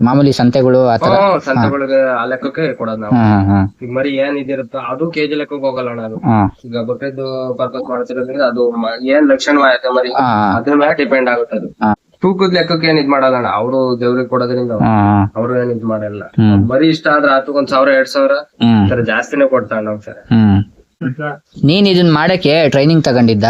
ಮಾಮೂಲಿ ಸಂತೆಗಳು ಆತರ ಹ್ಮ್, ಸಂತೆಗಳಿಗೆ ಆ ಲೆಕ್ಕಕ್ಕೆ ಕೊಡೋದು ನಾವು. ಈಗ ಮರಿ ಏನ್ ಇದಿರುತ್ತೋ ಅದು ಕೆಜಿ ಲೆಕ್ಕಕ್ಕೆ ಹೋಗಲ್ಲ ಅಣ್ಣ ಅದು. ಈಗ ಬಕ್ರೀದ್ ಪರ್ಪಸ್ ಮಾಡ್ತಿರೋದ್ರಿಂದ ಅದು ಮ- ಏನ್ ಲಕ್ಷಣ ಆಯ್ತು ಮರಿ? ಹಾ ಅದ್ರ ಮೇಲೆ ಡಿಪೆಂಡ್ ಆಗುತ್ತೆ ಅದು. ಹಾ. ತೂಕದ ಲೆಕ್ಕಕ್ಕೆ ಏನ್ ಇದ್ ಮಾಡಲ್ಲ ಅಣ್ಣ. ಅವರು ದೇವ್ರಿಗೆ ಕೊಡೋದ್ರಿಂದ ಅವ್ರು ಏನ್ ಇದ್ ಮಾಡಲ್ಲ. ಹ್ಮ್. ಮರಿ ಇಷ್ಟ ಆದ್ರೆ ಆತು ಒಂದ್ ಸಾವಿರ ಎರಡ್ ಸಾವಿರ ಹ್ಮ್. ಸರ್ ಜಾಸ್ತಿನೇ ಕೊಡ್ತಾ ನಾವ್ ಸರ್ ಹ್ಮ್. ನೀನ್ ಇದನ್ ಮಾಡಕ್ಕೆ ಟ್ರೈನಿಂಗ್ ತಗೊಂಡಿದ್ದ?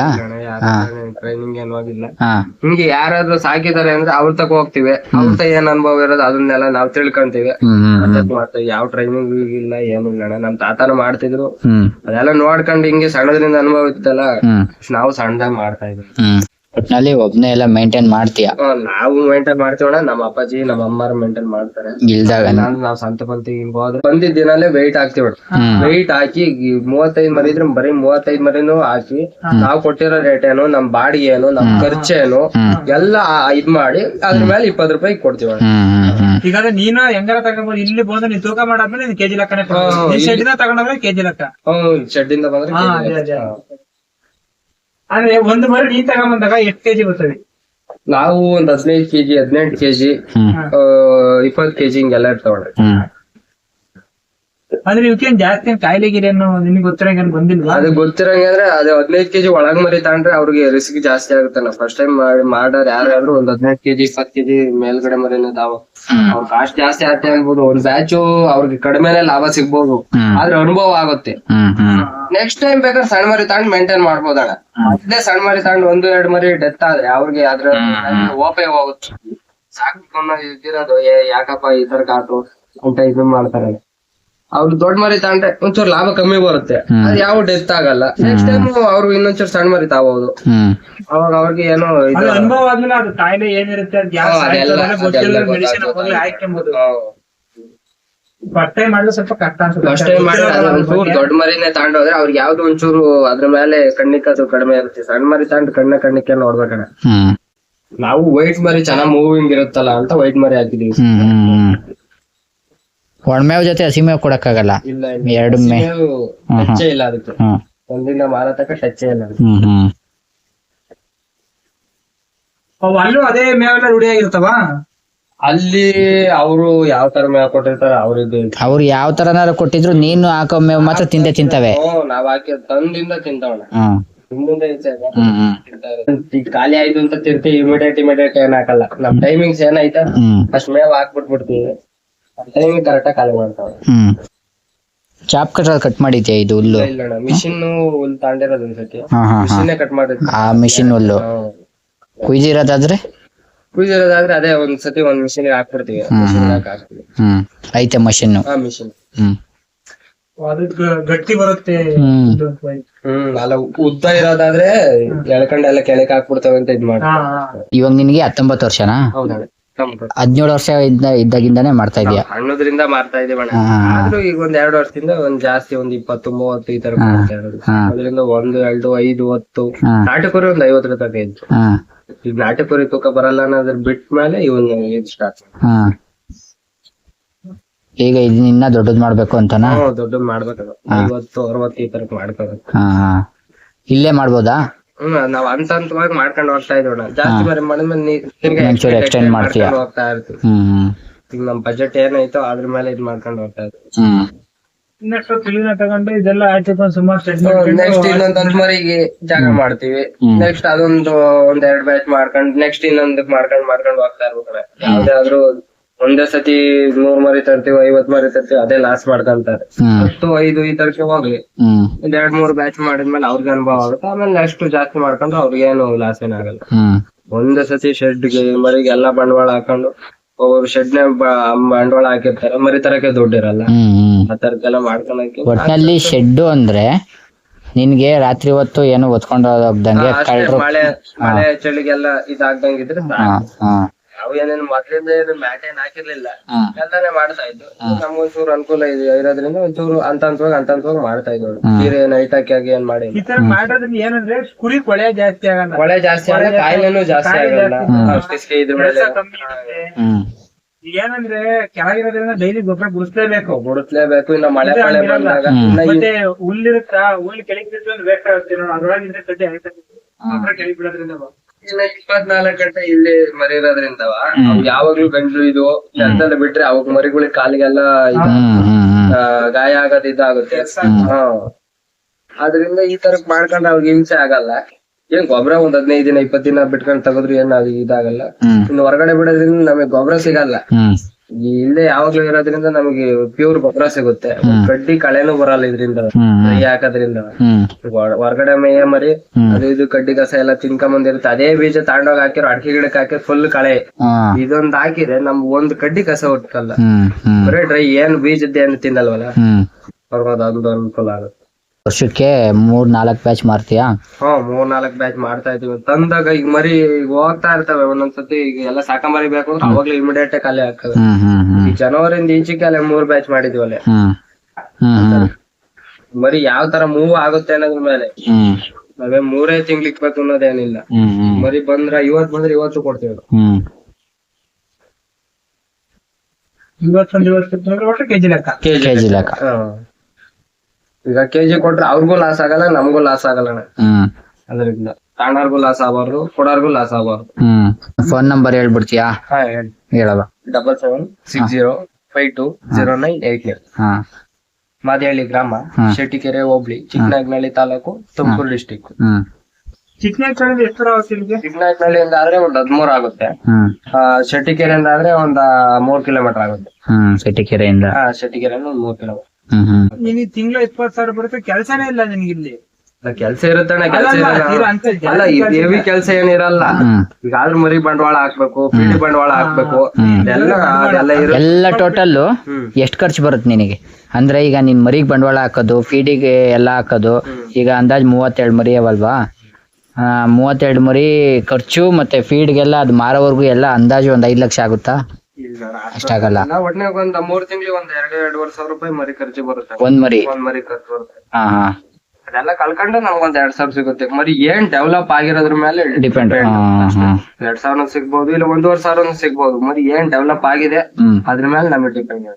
ಟ್ರೈನಿಂಗ್ ಏನು ಆಗಿಲ್ಲ ಹಾ. ಹಿಂಗೆ ಯಾರಾದ್ರೂ ಸಾಕಿದಾರೆ ಅಂದ್ರೆ ಅವ್ರ ತಕ ಹೋಗ್ತಿವಿ. ಅವ್ರ ಏನ್ ಅನುಭವ ಇರೋದು ಅದನ್ನೆಲ್ಲ ನಾವ್ ತಿಳ್ಕೊಂತೀವಿ. ಹ್ಮ್ ಹ್ಮ್ ಹ್ಮ್. ಅದ್ ಮಾಡ್ತೀವಿ ಯಾವ ಟ್ರೈನಿಂಗ್ ಇಲ್ಲ ಏನು ಇಲ್ಲ ಅಣ್ಣ. ನಮ್ ತಾತನ ಮಾಡ್ತಿದ್ರು. ಹ್ಮ್. ಅದೆಲ್ಲ ನೋಡ್ಕೊಂಡು ಹಿಂಗೆ ಸಣ್ಣದ್ರಿಂದ ಅನುಭವ ಇತ್ತಲ್ಲ ಹ್ಮ್. ನಾವು ಸಣ್ಣದಾಗ ಮಾಡ್ತಾ ಇದ್ವಿ. ಹ್ಮ್. ಒಟ್ನಲ್ಲಿ ಒಬ್ನೇ ಎಲ್ಲ ಮೇಂಟೈನ್ ಮಾಡ್ತೀಯ? ನಾವು ಮೇಂಟೈನ್ ಮಾಡ್ತೀವಣ್ಣ ನಮ್ಮ ಅಪ್ಪಾಜಿ ನಮ್ಮ ಅಮ್ಮಾರು ಮೇಂಟೈನ್ ಮಾಡ್ತಾರೆ. ಇಲ್ದಾಗ ನಾವು ನಾವ್ ಸಂತ ಪಂತಿ ಹಿಂಗ್ ಹೋದ್ರೆ ಬಂದಿದ್ ದಿನಾಲೇ ವೆಯ್ಟ್ ಹ್ಮ್. ವೆಯ್ಟ್ ಹಾಕಿ ಈ ಮೂವತ್ತೈದ್ ಮರಿ ಇದ್ರೆ ಬರೀ ಮೂವತ್ತೈದ್ ಮರಿನೂ ಹಾಕಿ ನಾವ್ ಕೊಟ್ಟಿರೋ ರೇಟ್ ಏನು ನಮ್ ಬಾಡಿಗೆ ಏನು ನಮ್ ಖರ್ಚೇನು ಏನು ಎಲ್ಲ ಆ- ಇದ್ ಮಾಡಿ ಅದ್ರ ಮೇಲೆ ಇಪ್ಪತ್ ರೂಪಾಯಿ ಕೊಡ್ತೀವಿ ಅಣ್ಣ. ಹ್ಮ್ ಹ್ಮ್ ಹ್ಮ್. ಈಗಾದ್ರೆ ನೀನು ಹೆಂಗಾರ ತಗೊಂಡ್ಬೋದು ಇಲ್ಲಿ ಬಂದ್ರೆ ನೀನ್ ತೂಕ ಮಾಡಾದ್ಮೇಲೆ ನೀನ್ ಕೆಜಿ ಲೆಕ್ಕನೆ ಹಾ, ನೀನ್ ಶೆಡ್ಡಿನ ತಗೊಂಡಾದ್ರೆ ಕೆಜಿ ಲೆಕ್ಕ. ಹ್ಮ್ ಶೆಡ್ ಇಂದ ಬಂದ್ರೆ ಹಾ, ಕೆಜಿ ಅದೇ, ಅದೇ. ಹಾ. ಅಂದ್ರೆ ಒಂದು ಮರಿ ನೀ ತಗೊಂಬಂದಾಗ ಎಷ್ಟ್ ಕೆಜಿ ಬರ್ತದೆ? ನಾವು ಒಂದ್ ಹದಿನೈದು ಕೆಜಿ ಹದಿನೆಂಟು ಕೆಜಿ ಇಪ್ಪತ್ತು ಕೆಜಿ ಹಿಂಗೆಲ್ಲ ಇರ್ತಾವಣ್ಣ. ಅಂದ್ರೆ ಇವಕ್ಕೇನ್ ಜಾಸ್ತಿ ಏನ್ ಕಾಯಿಲೆ ಗಿರೆ ಅನ್ನೋ ನಿಮ್ಗೆ ಗೊತ್ತಿರಂಗ ಏನ್ ಬಂದಿಲ್ವಾ? ಅದು ಗೊತ್ತಿರಂಗ ಅಂದ್ರೆ ಅದು ಹದಿನೈದು ಕೆಜಿ ಒಳಗ್ ಮರಿ ತಗೊಂಡ್ರೆ ಅವ್ರಿಗೆ ರಿಸ್ಕ್ ಜಾಸ್ತಿ ಆಗುತ್ತೆ ಫಸ್ಟ್ ಟೈಮ್ ಮಾಡಿ ಮಾಡೋರ್ ಯಾರಾದ್ರೂ ಒಂದ್ ಹದಿನೈದು ಕೆಜಿ ಇಪ್ಪತ್ತು ಕೆಜಿ ಮೇಲ್ಗಡೆ ಮರಿನ ತಾವು ಅವ್ರ ಕಾಸ್ಟ್ ಜಾಸ್ತಿ ಆಗ್ತಾ ಆಗ್ಬೋದು ಒಂದ್ ಬ್ಯಾಚು ಅವ್ರಿಗೆ ಕಡಿಮೆನೆ ಲಾಭ ಸಿಗ್ಬೋದು. ಆದ್ರೆ ಅನುಭವ ಆಗುತ್ತೆ. ನೆಕ್ಸ್ಟ್ ಟೈಮ್ ಬೇಕಾದ್ರೆ ಸಣ್ಣ ಮರಿ ತಗೊಂಡ್ ಮೇಂಟೈನ್ ಮಾಡ್ಬೋದಣ್ಣ. ಅದೇ ಸಣ್ಣ ಮರಿ ತಗೊಂಡ್ ಒಂದು ಎರಡು ಮರಿ ಡೆತ್ ಆದ್ರೆ ಅವ್ರಿಗೆ ಅದ್ರ ಓಪೆ ಹೋಗುತ್ತೆ ಸಾಕು ಇದಿರೋದು ಏ ಯಾಕಪ್ಪ ಈ ತರ ಕಾಟು? ಅಂತ ಇದು ಮಾಡ್ತಾರೆ. ಅವ್ರು ದೊಡ್ಡ ಮರಿ ತಗೊಂಡ್ರೆ ಒಂಚೂರು ಲಾಭ ಕಮ್ಮಿ ಬರುತ್ತೆ. ಅದ್ ಯಾವ ಡೆತ್ ಆಗಲ್ಲ. ನೆಕ್ಸ್ಟ್ ಟೈಮ್ ಅವ್ರು ಇನ್ನೊಂಚೂರು ಸಣ್ಣ ಮರಿ ಹ್ಮ್. ಅವಾಗ ಅವ್ರಿಗೆ ಏನೋ ಇದು ಅದು ಅನುಭವ ಆದ್ಮೇಲೆ ಅದು ಕಾಯಿಲೆ ಏನಿರುತ್ತೆ ಅದು ಯಾವ ಹಾ, ಅದೆಲ್ಲ- ಅದೆಲ್ಲ ಮೆಡಿಸಿನ್ ಗೊತ್ತಾಗ್ತದೆ. ಹಾಕ್ಯಂಬೋದು ಫಸ್ಟ್ ಟೈಮ್ ಮಾಡಿದ್ರೆ ಸ್ವಲ್ಪ ಕಷ್ಟ ಫಸ್ಟ್ ಅನ್ಸುತ್ತೆ ಟೈಮ್ ಮಾಡಿ ಅದ್ರ ಒಂಚೂರು ದೊಡ್ಡ ಮರಿನೇ ತಗೊಂಡೋದ್ರೆ ಅವ್ರಿಗೆ ಯಾವ್ದು ಒಂಚೂರು ಅದ್ರ ಮೇಲೆ ಕಣ್ಣಿಕ್ ಅದು ಕಡಿಮೆ ಇರುತ್ತೆ. ಸಣ್ಣ ಮರಿ ತಗೊಂಡು ಕಣ್ಣ ಕಣ್ಣಿಕೆ ನೋಡ್ಬೇಕಣ್ಣ ಹ್ಮ್. ನಾವು ವೈಟ್ ಮರಿ ಚೆನ್ನಾಗ್ ಮೂವಿಂಗ್ ಇರುತ್ತಲ್ಲ ಅಂತ ವೈಟ್ ಮರಿ ಹಾಕಿದೀವಿ. ಹ್ಮ್ ಹ್ಮ್ ಹ್ಮ್. ಒಣಮೇವ್ ಜೊತೆ ಹಸಿಮೇವ್ ಕೊಡಕ್ಕಾಗಲ್ಲ. ಇಲ್ಲ ಎರಡು ಮೇ ಇಲ್ಲ ಅದಕ್ಕೆ. ಹ್ಮ್. ಒಂದಿನ ಮಾರಾಟಕ್ಕ ಇಲ್ಲ ಅದಕ್ಕೆ. ಹ್ಮ್ ಹ್ಮ್. ಅವು ಅಲ್ಲೂ ಅದೇ ಮೇವೆಲ್ಲ ರೂಢಿ ಆಗಿರ್ತಾವ ಅಲ್ಲಿ ಅವರು ಯಾವ ತರ ಮೇವ್ ಕೊಟ್ಟಿರ್ತಾರ ಅವ್ರಿದ್ದು ಅವ್ರು ಯಾವ ತರನಾರ ಕೊಟ್ಟಿದ್ರು ನೀನು ಹಾಕೋ ಮೇವ್ ಮಾತ್ರ ತಿಂದೆ ತಿಂತಾವೆ. ಹ್ಮ್ ನಾವ್ ಹಾಕಿ ತಂದಿಂದ ತಿಂತಾವಣ ಹ್ಮ್. ಹಿಂದಿಂದ ಈಚೆ ಹ್ಮ್ ಹ್ಮ್. ಈಗ ಖಾಲಿ ಆಯ್ತು ಅಂತ ತಿರ್ತಿ ಇಮಿಡಿಯೇಟ್ ಇಮಿಡಿಯೇಟ್ ಏನ್ ಹಾಕಲ್ಲ. ನಮ್ ಟೈಮಿಂಗ್ಸ್ ಏನಾಯ್ತಾ? ಹ್ಮ್. ಅಷ್ಟ್ ಮೇವ್ ಹಾಕ್ಬಿಟ್ಬಿಡ್ತೀವಿ. ಟೈಮಿಂಗ್ ಕರೆಕ್ಟಾಗಿ ಖಾಲಿ ಮಾಡ್ತಾವೆ ಹ್ಮ್. ಚಾಪ್ ಕಟರ್ ಕಟ್ ಮಾಡಿದ್ಯಾ ಇದು ಹುಲ್ಲು? ಇಲ್ಲಣ್ಣ ಮಿಷಿನ್ ಹುಲ್ ತಾಂಡಿರೋದು ಹಾ ಹಾ ಹಾ. ಮಿಷಿನ್ ಕಟ್ ಮಾಡಿರ್ತೀವಿ ಆ ಮಿಷಿನ್ ಹುಲ್ಲು. ಕುಯ್ದಿರೋದಾದ್ರೆ? ಕುಯ್ದಿರೋದಾದ್ರೆ ಅದೇ ಒಂದ್ ಸತಿ ಒಂದ್ ಮಿಷಿನ್ ಹಾಕ್ಬಿಡ್ತೀವಿ ಮಿಷಿನ್ ಹಾಕ್ತಿವಿ. ಹ್ಮ್. ಐತೆ ಮಷಿನ್ ಆ ಮಿಷಿನ್ ಹ್ಮ್. ಅದು ಗ- ಗಟ್ಟಿ ಬರುತ್ತೆ. ಹ್ಮ್. ಇದು ಅಂತ ಹೇಳಿ. ಹ್ಮ್ ಅಲ್ಲ ಉದ್ದ ಇರೋದಾದ್ರೆ ಎಳ್ಕೊಂಡೆಲ್ಲ ಕೆಳಕ್ ಹಾಕ್ಬಿಡ್ತಾವೆ ಅಂತ ಇದ್ ಮಾಡಿ ಹಾ, ಹಾ. ಇವಾಗ ನಿನ್ಗೆ ಹತ್ತೊಂಬತ್ತು ವರ್ಷನಾ? ಹೌದಣ್ಣ ಹದಿನೇಳು ವರ್ಷ ಇದ್ದ ಇದ್ದಾಗಿಂದಾನೆ ಮಾಡ್ತಾ ಇದೀಯ? ಅಣ್ಣದ್ರಿಂದ ಮಾಡ್ತಾ ಇದೀವಿ ಅಣ್ಣ. ಆದ್ರೂ ಈಗ ಒಂದ್ ಎರಡು ವರ್ಷದಿಂದ ಒಂದ್ ಜಾಸ್ತಿ ಒಂದ್ ಇಪ್ಪತ್ತು ಮೂವತ್ತು ಈ ತರ ಮಾಡ್ತಾ ಇರೋದು. ಅದರಿಂದ ಒಂದು ಎರಡು ಐದು ಹತ್ತು. ನಾಟಕರು ಒಂದ್ ಐವತ್ತರ ತನಕ ಇತ್ತು. ಹಾ. ಈಗ ನಾಟಕರಿ ತೂಕ ಬರಲ್ಲ ಅನ್ನೋದ್ರ ಬಿಟ್ಟ ಮೇಲೆ ಇವನ್ ಇದು ಸ್ಟಾರ್ಟ್ ಹಾ. ಈಗ ಇದನ್ನ ಇನ್ನ ದೊಡ್ಡದ್ ಮಾಡ್ಬೇಕು ಅಂತನಾ? ದೊಡ್ಡ ಮಾಡ್ಬೇಕು ಐವತ್ತು ಅರವತ್ತು ಈ ತರ ಮಾಡ್ಕೋಬೇಕು ಹಾ ಹಾ. ಇಲ್ಲೇ ಮಾಡ್ಬೋದಾ? ಹ್ಮ್ ನಾವ್ ಹಂತ ಹಂತವಾಗಿ ಮಾಡ್ಕೊಂಡು ಹೋಗ್ತಾ ಇದೀವಣ್ಣ ಜಾಸ್ತಿ ಬಾರಿ ಮಾಡಿದ್ಮೇಲೆ ಒಂಚೂರು extend ಮಾಡ್ತೀಯ. ಮಾಡ್ಕೊಂಡು ಹೋಗ್ತಾ ಇರ್ತೀವಿ. ಹ್ಮ್ ಈಗ ನಮ್ ಬಜೆಟ್ ಏನೈತೋ ಅದ್ರ ಮೇಲೆ ಇದ್ ಮಾಡ್ಕೊಂಡು ಹೋಗ್ತಾ ಇರ್ತೀವಿ ಹ್ಮ್. ಇನ್ನಷ್ಟು ಕ್ಲೀನ್ ತಗೊಂಡು ಇದೆಲ್ಲ ಆಯ್ತು ಸುಮಾರು ನೆಕ್ಸ್ಟ್ ಇನ್ನೊಂದ್ ಮರಿಗೆ ಜಾಗ ಮಾಡ್ತೀವಿ. ನೆಕ್ಸ್ಟ್ ಅದೊಂದು ಒಂದ್ ಎರಡ್ ಬ್ಯಾಚ್ ಮಾಡ್ಕೊಂಡ್ ನೆಕ್ಸ್ಟ್ ಇನ್ನೊಂದ್ ಮಾಡ್ಕೊಂಡ್ ಮಾಡ್ಕೊಂಡ್ ಹೋಗ್ತಾ ಇರ್ಬೇಕಣ್ಣ ಯಾವ್ದಾದ್ರು ಒಂದೇ ಸತಿ ನೂರ್ ಮರಿ ತರ್ತೀವಿ ಐವತ್ ಮರಿ ತರ್ತೀವಿ ಅದೇ ಲಾಸ್ ಮಾಡ್ಕೊಂತಾರೆ. ಹತ್ತು ಐದು ಈ ತರಕ್ಕೆ ಹೋಗ್ಲಿ. ಒಂದ್ ಎರಡ್ ಮೂರ್ ಬ್ಯಾಚ್ ಮಾಡಿದ್ಮೇಲೆ ಅವ್ರಿಗೆ ಅನುಭವ ಆಗುತ್ತೆ. ಆಮೇಲೆ ನೆಕ್ಸ್ಟ್ ಜಾಸ್ತಿ ಮಾಡ್ಕೊಂಡ್ರೆ ಅವ್ರಿಗೆ ಏನು ಲಾಸ್ ಏನಾಗಲ್ಲ ಒಂದೇ ಸತಿ ಶೆಡ್ಗೆ ಮರಿಗೆ ಎಲ್ಲಾ ಬಂಡವಾಳ ಹಾಕೊಂಡು ಒಬ್ಬೊಬ್ರು ಶೆಡ್ ನೇ ಬಂಡವಾಳ ಹಾಕಿರ್ತಾರೆ. ಮರಿ ತರಕ್ಕೆ ದುಡ್ಡು ಇರಲ್ಲ. ಹ್ಮ್ ಹ್ಮ್. ಆ ತರಕ್ಕೆಲ್ಲ ಮಾಡ್ಕೊಳಕ್ಕೆ ಒಟ್ಟಲ್ಲಿ ಶೆಡ್ಡು ಅಂದ್ರೆ ನಿನ್ಗೆ ರಾತ್ರಿ ಹೊತ್ತು ಏನು ಹೊತ್ಕೊಂಡು ಹೋಗ್ದಂಗೆ ಮಳೆ ಮಳೆ ಚಳಿಗೆಲ್ಲ ಇದಾಗ್ದಂಗಿದ್ರೆ ಏನೇನು ಮೊದ್ಲಿಂದ ಏನು ಮ್ಯಾಟ್ ಏನ್ ಹಾಕಿರ್ಲಿಲ್ಲ. ಎಲ್ಲಾನೇ ಮಾಡ್ತಾ ಇದ್ದು. ನಮ್ಗೊಂಚೂರು ಅನುಕೂಲ ಇದೆ ಇರೋದ್ರಿಂದ ಒಂಚೂರು ಅಂತ ಹಂತವಾಗಿ ಅಂತ ಹಂತವಾಗಿ ಮಾಡ್ತಾ ಇದ್ವಿ ಸೀರೆ ನೈಟ್ ಹಾಕಿ ಆಗಿ ಏನ್ ಮಾಡಿ ಈ ತರ ಮಾಡೋದ್ರಿಂದ ಏನಂದ್ರೆ ಕುರಿ ಕೊಳೆ ಜಾಸ್ತಿ ಆಗಲ್ಲ. ಕೊಳೆ ಜಾಸ್ತಿ ಆದ್ರೆ ಕಾಯಿಲೆನು ಜಾಸ್ತಿ ಆಗಲ್ಲ. ಅಷ್ಟಿಸ್ಕೆ ಇದ್ರ ಮೇಲೆ. ಇರುತ್ತೆ. ಹ್ಮ್. ಈಗ ಏನಂದ್ರೆ ಕೆಳಗಿರೋದ್ರಿಂದ ಡೈಲಿ ಗೊಬ್ಬರ ಗುಡಿಸ್ಲೇಬೇಕು. ಗುಡಿಸ್ಲೇಬೇಕು ಇನ್ನ ಮಳೆ ಮಳೆ. ಬಂದಾಗ. ಮತ್ತೆ ಹುಲ್ಲಿರುತ್ತಾ ಹುಲ್ಲು ಕೆಳಗೆ ಬಿಟ್ಟು ಬೇಕಾಗುತ್ತೆ ಅದ್ರೊಳಗಿಂದ ಕಡ್ಡಿ ಆಯ್ತಾ ಗೊಬ್ಬರ ಕೆಳಗೆ ಬಿಡೋದ್ರಿಂದ ಇಪ್ಪತ್ನಾಲ್ಕು ಗಂಟೆ ಇಲ್ಲಿ ಮರಿ ಇರೋದ್ರಿಂದ ಅವು ಯಾವಾಗ್ಲೂ ಗಂಟ್ಲು ಇದು ಕೆಲ್ಸದಲ್ಲಿ ಬಿಟ್ರೆ ಅವಾಗ ಮರಿಗಳಿಗೆ ಕಾಲಿಗೆಲ್ಲ ಇದು, ಹ್ಮ್ ಹ್ಮ್. ಹ್ಮ್ ಆ, ಗಾಯ ಆಗೋದ್ ಇದಾಗುತ್ತೆ. ಹಾ. ಅದ್ರಿಂದ ಈ ತರ ಮಾಡ್ಕೊಂಡ್ ಅವ್ರಿಗೆ ಹಿಂಸೆ ಆಗಲ್ಲ. ಏನ್ ಗೊಬ್ಬರ ಒಂದ್ ಹದಿನೈದು ದಿನ ಇಪ್ಪತ್ ದಿನ ಬಿಟ್ಕೊಂಡ್ ತಗೋದ್ರು ಏನ್ ಇದಾಗಲ್ಲ. ಇನ್ನು ಹೊರಗಡೆ ಬಿಡೋದ್ರಿಂದ ನಮಗೆ ಗೊಬ್ಬರ ಸಿಗಲ್ಲ. ಈ ಇಲ್ಲೇ ಯಾವಾಗ್ಲೂ ಇರೋದ್ರಿಂದ ನಮಗೆ ಪ್ಯೂರ್ ಗೊಬ್ಬರ ಸಿಗುತ್ತೆ. ಕಡ್ಡಿ ಕಳೆನೂ ಬರಲ್ಲ ಇದ್ರಿಂದ. ಹ್ಮ್ ಹಾಕೋದ್ರಿಂದ. ಹೊರ- ಹೊರಗಡೆ ಮೇಯ ಮರಿ ಅದು ಇದು ಕಡ್ಡಿ ಕಸ ಎಲ್ಲ ತಿನ್ಕೊಂಡ್ ಬಂದಿರುತ್ತೆ. ಅದೇ ಬೀಜ ತಾಂಡೋಗ ಹಾಕಿರೋ ಅಡಿಕೆ ಗಿಡಕ್ಕೆ ಹಾಕಿ ಫುಲ್ ಕಳೆ. ಹಾ. ಇದೊಂದ್ ಹಾಕಿದ್ರೆ ನಮ್ ಒಂದ್ ಕಡ್ಡಿ ಕಸ ಹುಟ್ಕಲ್ಲ. ಹ್ಮ್ ಹ್ಮ್. ಬರೇ ಡ್ರೈ ಏನ್ ಬೀಜದ್ದೇನು ಏನು ತಿನ್ನಲ್ವಲ್ಲ? ಹ್ಮ್. ಅವ್ರಿಗೆ ಅದೊಂದು ಅನುಕೂಲ ಆಗುತ್ತೆ. ವರ್ಷಕ್ಕೆ ಮೂರ್ ನಾಲ್ಕ್ ಬ್ಯಾಚ್ ಮಾಡ್ತೀಯಾ ಹಾ ಮೂರ್ ನಾಲ್ಕ್ ಬ್ಯಾಚ್ ಮಾಡ್ತಾ ಇದೀವಿ ತಂದಾಗ ಈಗ ಮರಿ ಈಗ ಹೋಗ್ತಾ ಇರ್ತವೆ. ಒಂದೊಂದ್ಸತಿ ಈಗ ಎಲ್ಲ ಸಾಕ ಮರಿ ಬೇಕು ಅಂದ್ರೆ ಅವಾಗ್ಲೂ ಇಮಿಡಿಯೇಟ್ ಖಾಲಿ ಆಗ್ತದೆ. ಹ್ಮ್ ಹ್ಮ್ ಹ್ಮ್. ಈ ಜನವರಿಂದ ಈಚೆಗೆ ಅಲ್ಲೇ ಮೂರ್ ಬ್ಯಾಚ್ ಮಾಡಿದ್ವಿ ಅಲ್ಲೇ. ಹ್ಮ್ ಹ್ಮ್ ಮರಿ ಯಾವ ತರ ಮೂವ್ ಆಗುತ್ತೆ ಅನ್ನೋದ್ರ ಮೇಲೆ. ಹ್ಮ್. ನಾವೇ ಮೂರೇ ತಿಂಗ್ಳು ಇಕ್ಬೇಕು ಅನ್ನೋದೇನಿಲ್ಲ. ಹ್ಮ್ ಹ್ಮ್. ಮರಿ ಬಂದ್ರ ಇವತ್ ಬಂದ್ರೆ ಇವತ್ತು ಕೊಡ್ತೀವಿ ಹ್ಮ್. ಇವತ್ತೊಂದು ಇವತ್ತು ಒಟ್ಟು ಕೆಜಿ ಲೆಕ್ಕ. ಕೆಜಿ ಲೆಕ್ಕ. ಹಾ. ಈಗ ಕೆಜಿ ಕೊಟ್ರೆ ಅವ್ರಿಗೂ ಲಾಸ್ ಆಗಲ್ಲ ನಮಗೂ ಲಾಸ್ ಆಗಲ್ಲ. ಹ್ಮ್. ಅದರಿಂದ ತಾಂಡಾರ್ಗೂ ಲಾಸ್ ಆಗಬಾರ್ದು ಕೊಡಾರ್ಗೂ ಲಾಸ್ ಆಗಬಾರ್ದು. ಹ್ಮ್. ಫೋನ್ ನಂಬರ್ ಹೇಳ್ಬಿಡ್ತೀಯಾ? ಹೇಳಲ್ಲ ಹೇಳಿ. Double seven six zero five two zero nine eight nine ಹಾ. ಮಾದೇಹಳ್ಳಿ ಗ್ರಾಮ. ಶೆಟ್ಟಿಕೆರೆ ಹೋಬ್ಳಿ ಚಿಕ್ಕನಾಯಕನಹಳ್ಳಿ ತಾಲೂಕು ತುಮಕೂರು ಡಿಸ್ಟಿಕ್. ಹ್ಮ್. ಎಷ್ಟು ಚಿಕ್ಕನಾಯಕನಹಳ್ಳಿಯಿಂದ ಆದ್ರೆ ಒಂದ್ ಹದ್ಮೂರ್ ಆಗುತ್ತೆ. ಹ್ಮ್. ಆ, ಶೆಟ್ಟಿಕೆರೆಯಿಂದ ಆದ್ರೆ ಒಂದ್ ಮೂರ್ ಕಿಲೋಮೀಟರ್ ಆಗುತ್ತೆ. ಶೆಟ್ಟಿಕೆರೆಯಿಂದ. ಶೆಟ್ಟಿಕೆರೆ ಹಾ ಶೆಟ್ಟಿಕೆರೆಯಿಂದ ಒಂದ್ ಮೂರ್ ಕಿಲೋಮೀಟರ್ ನಿನಗೆ ತಿಂಗಳ ಇಪ್ಪತ್ ಸಾವಿರ ಬರುತ್ತೆ ಕೆಲಸನೇ ಇಲ್ಲ ನಿನ್ಗೆ ಇಲ್ಲಿ. ಕೆಲಸ ಇರುತ್ತಣ್ಣ ಕೆಲ್ಸ ಇರಲ್ಲ. ಅಲ್ಲ ಹೆವಿ. ಕೆಲ್ಸ ಏನಿರಲ್ಲ ಈಗ ಆದ್ರೂ ಮರಿ ಬಂಡವಾಳ ಹಾಕ್ಬೇಕು ಪಿಡಿ ಬಂಡವಾಳ ಹಾಕ್ಬೇಕು. ಎಲ್ಲ ಅದೆಲ್ಲ ಇರುತ್ತೆ. ಎಲ್ಲ ಟೋಟಲ್. ಎಷ್ಟು ಖರ್ಚು ಬರುತ್ತೆ ನಿನಗೆ? ಅಂದ್ರೆ ಈಗ ನಿನ್ ಮರಿಗ್ ಬಂಡವಾಳ ಹಾಕೋದು ಫೀಡಿಗೆ ಎಲ್ಲ ಹಾಕೋದು ಈಗ ಅಂದಾಜ್ ಮೂವತ್ತೆರಡು ಮರಿ ಅವಲ್ವಾ? ಮೂವತ್ತೆರಡು ಮರಿ ಖರ್ಚು ಮತ್ತೆ ಫೀಡ್ಗೆಲ್ಲ ಅದು ಮಾರೋವರೆಗೂ ಎಲ್ಲ ಅಂದಾಜು ಒಂದ್ ಐದ್ ಲಕ್ಷ ಆಗುತ್ತಾ? ಅಷ್ಟಾಗಲ್ಲ ಎಲ್ಲ ಒಟ್ನಾಗ ಒಂದ್ ಮೂರ್ ತಿಂಗಳಿಗೆ ಒಂದ್ ಎರಡು ಎರಡೂವರೆ ಸಾವಿರ ರೂಪಾಯಿ ಮರಿ ಖರ್ಚು ಬರುತ್ತೆ. ಒಂದ್ ಮರಿ? ಒಂದ್ ಮರಿ ಖರ್ಚು ಬರುತ್ತೆ. ಹಾ ಹಾ. ಅದೆಲ್ಲ ಕಳ್ಕೊಂಡ್ರೆ ನಮ್ಗೊಂದ್ ಎರಡ್ ಸಾವಿರ ಸಿಗುತ್ತೆ. ಮರಿ ಏನ್ ಡೆವಲಪ್ ಆಗಿರೋದ್ರ ಮೇಲೆ ಡಿಪೆಂಡ್ ಎರಡ್ ಸಾವಿರ ಸಿಗ್ಬೋದು ಇಲ್ಲ ಒಂದೂವರೆ ಸಾವಿರ ಸಿಗ್ಬೋದು. ಮರಿ ಏನ್ ಡೆವಲಪ್ ಆಗಿದೆ ಅದ್ರ ಮೇಲೆ ನಮಗೆ ಡಿಪೆಂಡ್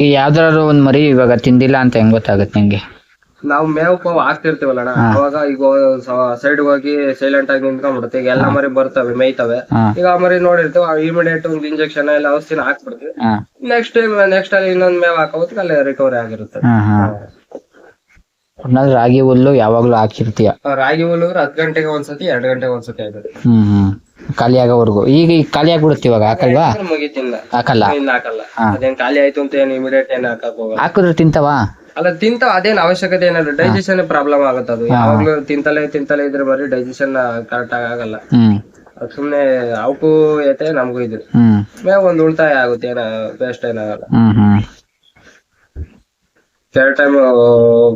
ಈಗ ಯಾವ್ದಾದ್ರು ಒಂದ್ ಮರಿ ಇವಾಗ ತಿಂದಿಲ್ಲ ಅಂತ ಹೆಂಗ್ ಗೊತ್ತಾಗುತ್ತೆ ನಿಂಗೆ? ನಾವು ಮೇವು ಪಾವು ಹಾಕ್ತಿರ್ತೀವಲ್ಲ ಅವಾಗ ಈಗ ಸೈಡ್ ಹೋಗಿ ಸೈಲೆಂಟ್ ಆಗಿ ನಿಂತ್ಕೊಂಡ್ಬಿಡುತ್ತೆ ಈಗ ಎಲ್ಲಾ ಮರಿ ಬರ್ತವೆ ಮೇಯ್ತವೆ. ಈಗ ಆ ಮರಿ ನೋಡಿರ್ತೀವಿ ಇಮಿಡಿಯೇಟ್ ಒಂದು ಇಂಜೆಕ್ಷನ್ ಎಲ್ಲ ಔಷಧಿನ ಹಾಕ್ಬಿಡ್ತೀವಿ. ನೆಕ್ಸ್ಟ್ ನೆಕ್ಸ್ಟ್ ಅಲ್ಲಿ ಇನ್ನೊಂದ್ ಮೇವ್ ಹಾಕೋದಕ್ಕೆ ಅಲ್ಲಿ ರಿಕವರಿ ಆಗಿರುತ್ತೆ. ರಾಗಿ ಹುಲ್ಲು ಯಾವಾಗ್ಲೂ ಹಾಕಿರ್ತೀಯ? ರಾಗಿ ಹುಲ್ಲು ಹತ್ ಗಂಟೆಗೆ ಒಂದ್ಸತಿ ಎರಡ್ ಗಂಟೆಗೆ ಒಂದ್ಸತಿ ಆಯ್ತದೆ ಹ್ಮ್ ಖಾಲಿ ಆಗೋವರೆಗೂ ಈಗ ಈಗ ಖಾಲಿ ಆಗ್ಬಿಡುತ್ತೆ ಇವಾಗ ಹಾಕಲ್ವಾ? ಹಾಕಲ್ಲ ಹಾಕಲ್ಲ. ಅದೇನ್ ಖಾಲಿ ಆಯ್ತು ಅಂತ ಏನ್ ಇಮಿಡಿಯೇಟ್ ಏನ್ ಹಾಕಕ್ ಹಾಕಿದ್ರೆ ತಿಂತವ? ಅಲ್ಲ ತಿಂತ ಅದೇನ್ ಅವಶ್ಯಕತೆ ಏನಾದ್ರು ಡೈಜೆಷನ್ ಪ್ರಾಬ್ಲಮ್ ಆಗುತ್ತೆ ಅದು. ಯಾವಾಗ್ಲೂ ತಿಂತಲೇ ತಿಂತಲೇ ಇದ್ರೆ ಬರೀ ಡೈಜೆಷನ್ ಕರೆಕ್ಟ್ ಆಗಿ ಆಗಲ್ಲ. ಅದು ಸುಮ್ನೆ ಅವಕ್ಕೂ ಐತೆ ನಮಗೂ ಇದು. ಮೇವ್ ಒಂದ್ ಉಳಿತಾಯ ಆಗುತ್ತೆ ಏನ ವೇಸ್ಟ್ ಏನಾಗಲ್ಲ ಎರಡ್ ಟೈಮ್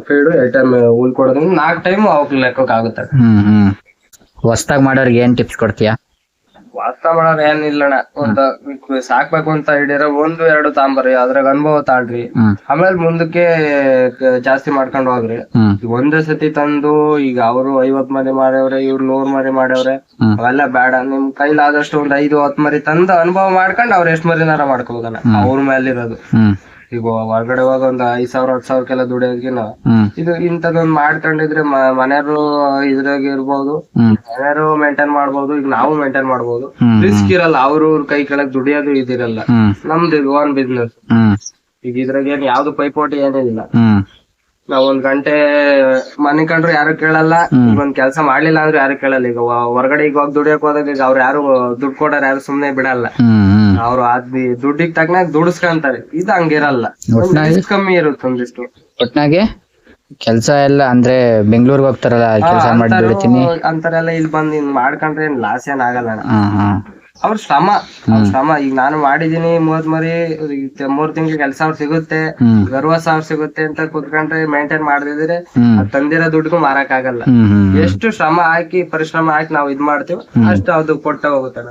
ಫೀಡ್ ಎರಡ್ ಟೈಮ್ ಉಳ್ಕೊಡೋದ್ರಿಂದ ಕೊಡೋದ್ರಿಂದ ನಾಲ್ಕು ಟೈಮ್ ಅವಕ್ ಲೆಕ್ಕಕ್ಕೆ ಆಗುತ್ತೆ. ಹೊಸ್ದಾಗ್ ಮಾಡೋರ್ಗೆ ಏನ್ ಟಿಪ್ಸ್ ಕೊಡ್ತೀಯಾ? ವಾಸ ಮಾಡೋರ್ ಏನಿಲ್ಲಣ್ಣ. ಒಂದ್ ಸಾಕ್ಬೇಕು ಅಂತ ಹಿಡಿಯರ ಒಂದು ಎರಡು ತಾಂಬರಿ ಅದ್ರಾಗ ಅನುಭವ ತಾಳ್ರಿ. ಆಮೇಲೆ ಮುಂದಕ್ಕೆ ಕ- ಜಾಸ್ತಿ ಮಾಡ್ಕೊಂಡು ಹೋಗ್ರಿ. ಹ್ಮ್. ಈಗ ಒಂದೇ ಸತಿ ತಂದು ಈಗ ಅವರು ಐವತ್ ಮರಿ ಮಾಡ್ಯವ್ರೆ ಇವ್ರು ನೂರ್ ಮರಿ ಮಾಡ್ಯವ್ರೆ ಹ್ಮ್. ಅವೆಲ್ಲ ಬೇಡ. ನಿಮ್ ಕೈಲಾದಷ್ಟು ಒಂದ್ ಐದು ಹತ್ ಮರಿ ತಂದು ಅನುಭವ ಮಾಡ್ಕೊಂಡ್ ಅವ್ರ ಎಷ್ಟ್ ಮರಿನಾರ ಮಾಡ್ಕೋಬೋದಣ್ಣ. ಅವ್ರ ಮೇಲಿರೋದು. ಹ್ಮ್. ಈಗ ಹೊರಗಡೆ ಹೋಗ ಒಂದ್ ಐದ್ ಸಾವಿರ ಹತ್ತು ಸಾವಿರಕ್ಕೆಲ್ಲ ದುಡಿಯೋದ್ಕಿನ ಇದು ಇಂಥದೊಂದ್ ಮಾಡ್ಕೊಂಡಿದ್ರೆ ಮನೆಯವರು ಇದ್ರಾಗ ಇರ್ಬೋದು ಮನೆಯವರು ಮೇಂಟೈನ್ ಮಾಡ್ಬೋದು ಈಗ ನಾವು ಮೇಂಟೈನ್ ಮಾಡ್ಬೋದು. ರಿಸ್ಕ್ ಇರಲ್ಲ ಅವ್ರು ಕೈ ಕೆಳಗ್ ದುಡಿಯೋದು ಇದಿರಲ್ಲ. ನಮ್ದು ಇದು ಓನ್ ಬಿಸ್ನೆಸ್ ಈಗ ಇದ್ರಾಗ ಏನ್ ಯಾವ್ದು ಪೈಪೋಟಿ ಏನಿಲ್ಲ. ನಾವ್ ಒಂದ್ ಗಂಟೆ ಮನೆ ಕಂಡ್ರು ಯಾರು ಕೇಳಲ್ಲ. ಈಗ ಒಂದ್ ಕೆಲ್ಸ ಮಾಡ್ಲಿಲ್ಲ ಅಂದ್ರೆ ಯಾರು ಕೇಳಲ್ಲ. ಈಗ ಹೊರಗಡೆ ಈಗ ಹೋಗಿ ದುಡಿಯಕ್ ಹೋದಾಗ ಈಗ ಅವ್ರು ಯಾರು ದುಡ್ಡು ಕೊಡೋರು ಯಾರು ಸುಮ್ನೆ ಬಿಡಲ್ಲ. ಹ್ಮ್ ಅವ್ರು ಅದ್ ದುಡ್ಡಿಗೆ ತಕ್ಕನಾಗ ದುಡಿಸ್ಕೊಂತಾರೆ. ಇದು ಹಂಗಿರಲ್ಲ. ಕಮ್ಮಿ ಇರುತ್ತೆ ಒಂದಿಷ್ಟು. ಒಟ್ನಾಗೆ? ಕೆಲ್ಸ ಎಲ್ಲ ಅಂದ್ರೆ ಬೆಂಗಳೂರಿಗೆ ಹೋಗ್ತಾರಲ್ಲ ಕೆಲ್ಸ ಮಾಡಿ ಅಂತಾರೆಲ್ಲ ಇಲ್ಲಿ ಬಂದ್ ಹಿಂಗ್ ಮಾಡ್ಕೊಂಡ್ರೆ ಏನ್ ಲಾಸ್ ಏನ್ ಆಗಲ್ಲ ಅಣ್ಣ. ಹಾ ಹಾ ಅವ್ರ ಶ್ರಮ ಅವ್ರ ಶ್ರಮ. ಈಗ ನಾನು ಮಾಡಿದೀನಿ ಮೂವತ್ ಮರಿ ಮೂರ್ ತಿಂಗಳ ಕೆಲಸ ಅವ್ರ ಸಿಗುತ್ತೆ ಗರ್ವ ಸಾವ್ರ ಸಿಗುತ್ತೆ ಅಂತ ಕುತ್ಕೊಂಡ್ರೆ ಮೇಂಟೈನ್ ಮಾಡದಿದ್ರೆ ತಂದಿರೋ ದುಡ್ಡು ಮಾರಕ್ ಆಗಲ್ಲ ಎಷ್ಟು ಶ್ರಮ ಹಾಕಿ ಪರಿಶ್ರಮ ಹಾಕಿ ನಾವು ಇದ್ ಮಾಡ್ತೀವಿ ಅಷ್ಟು ಅದು ಕೊಟ್ಟ ಹೋಗುತ್ತೆ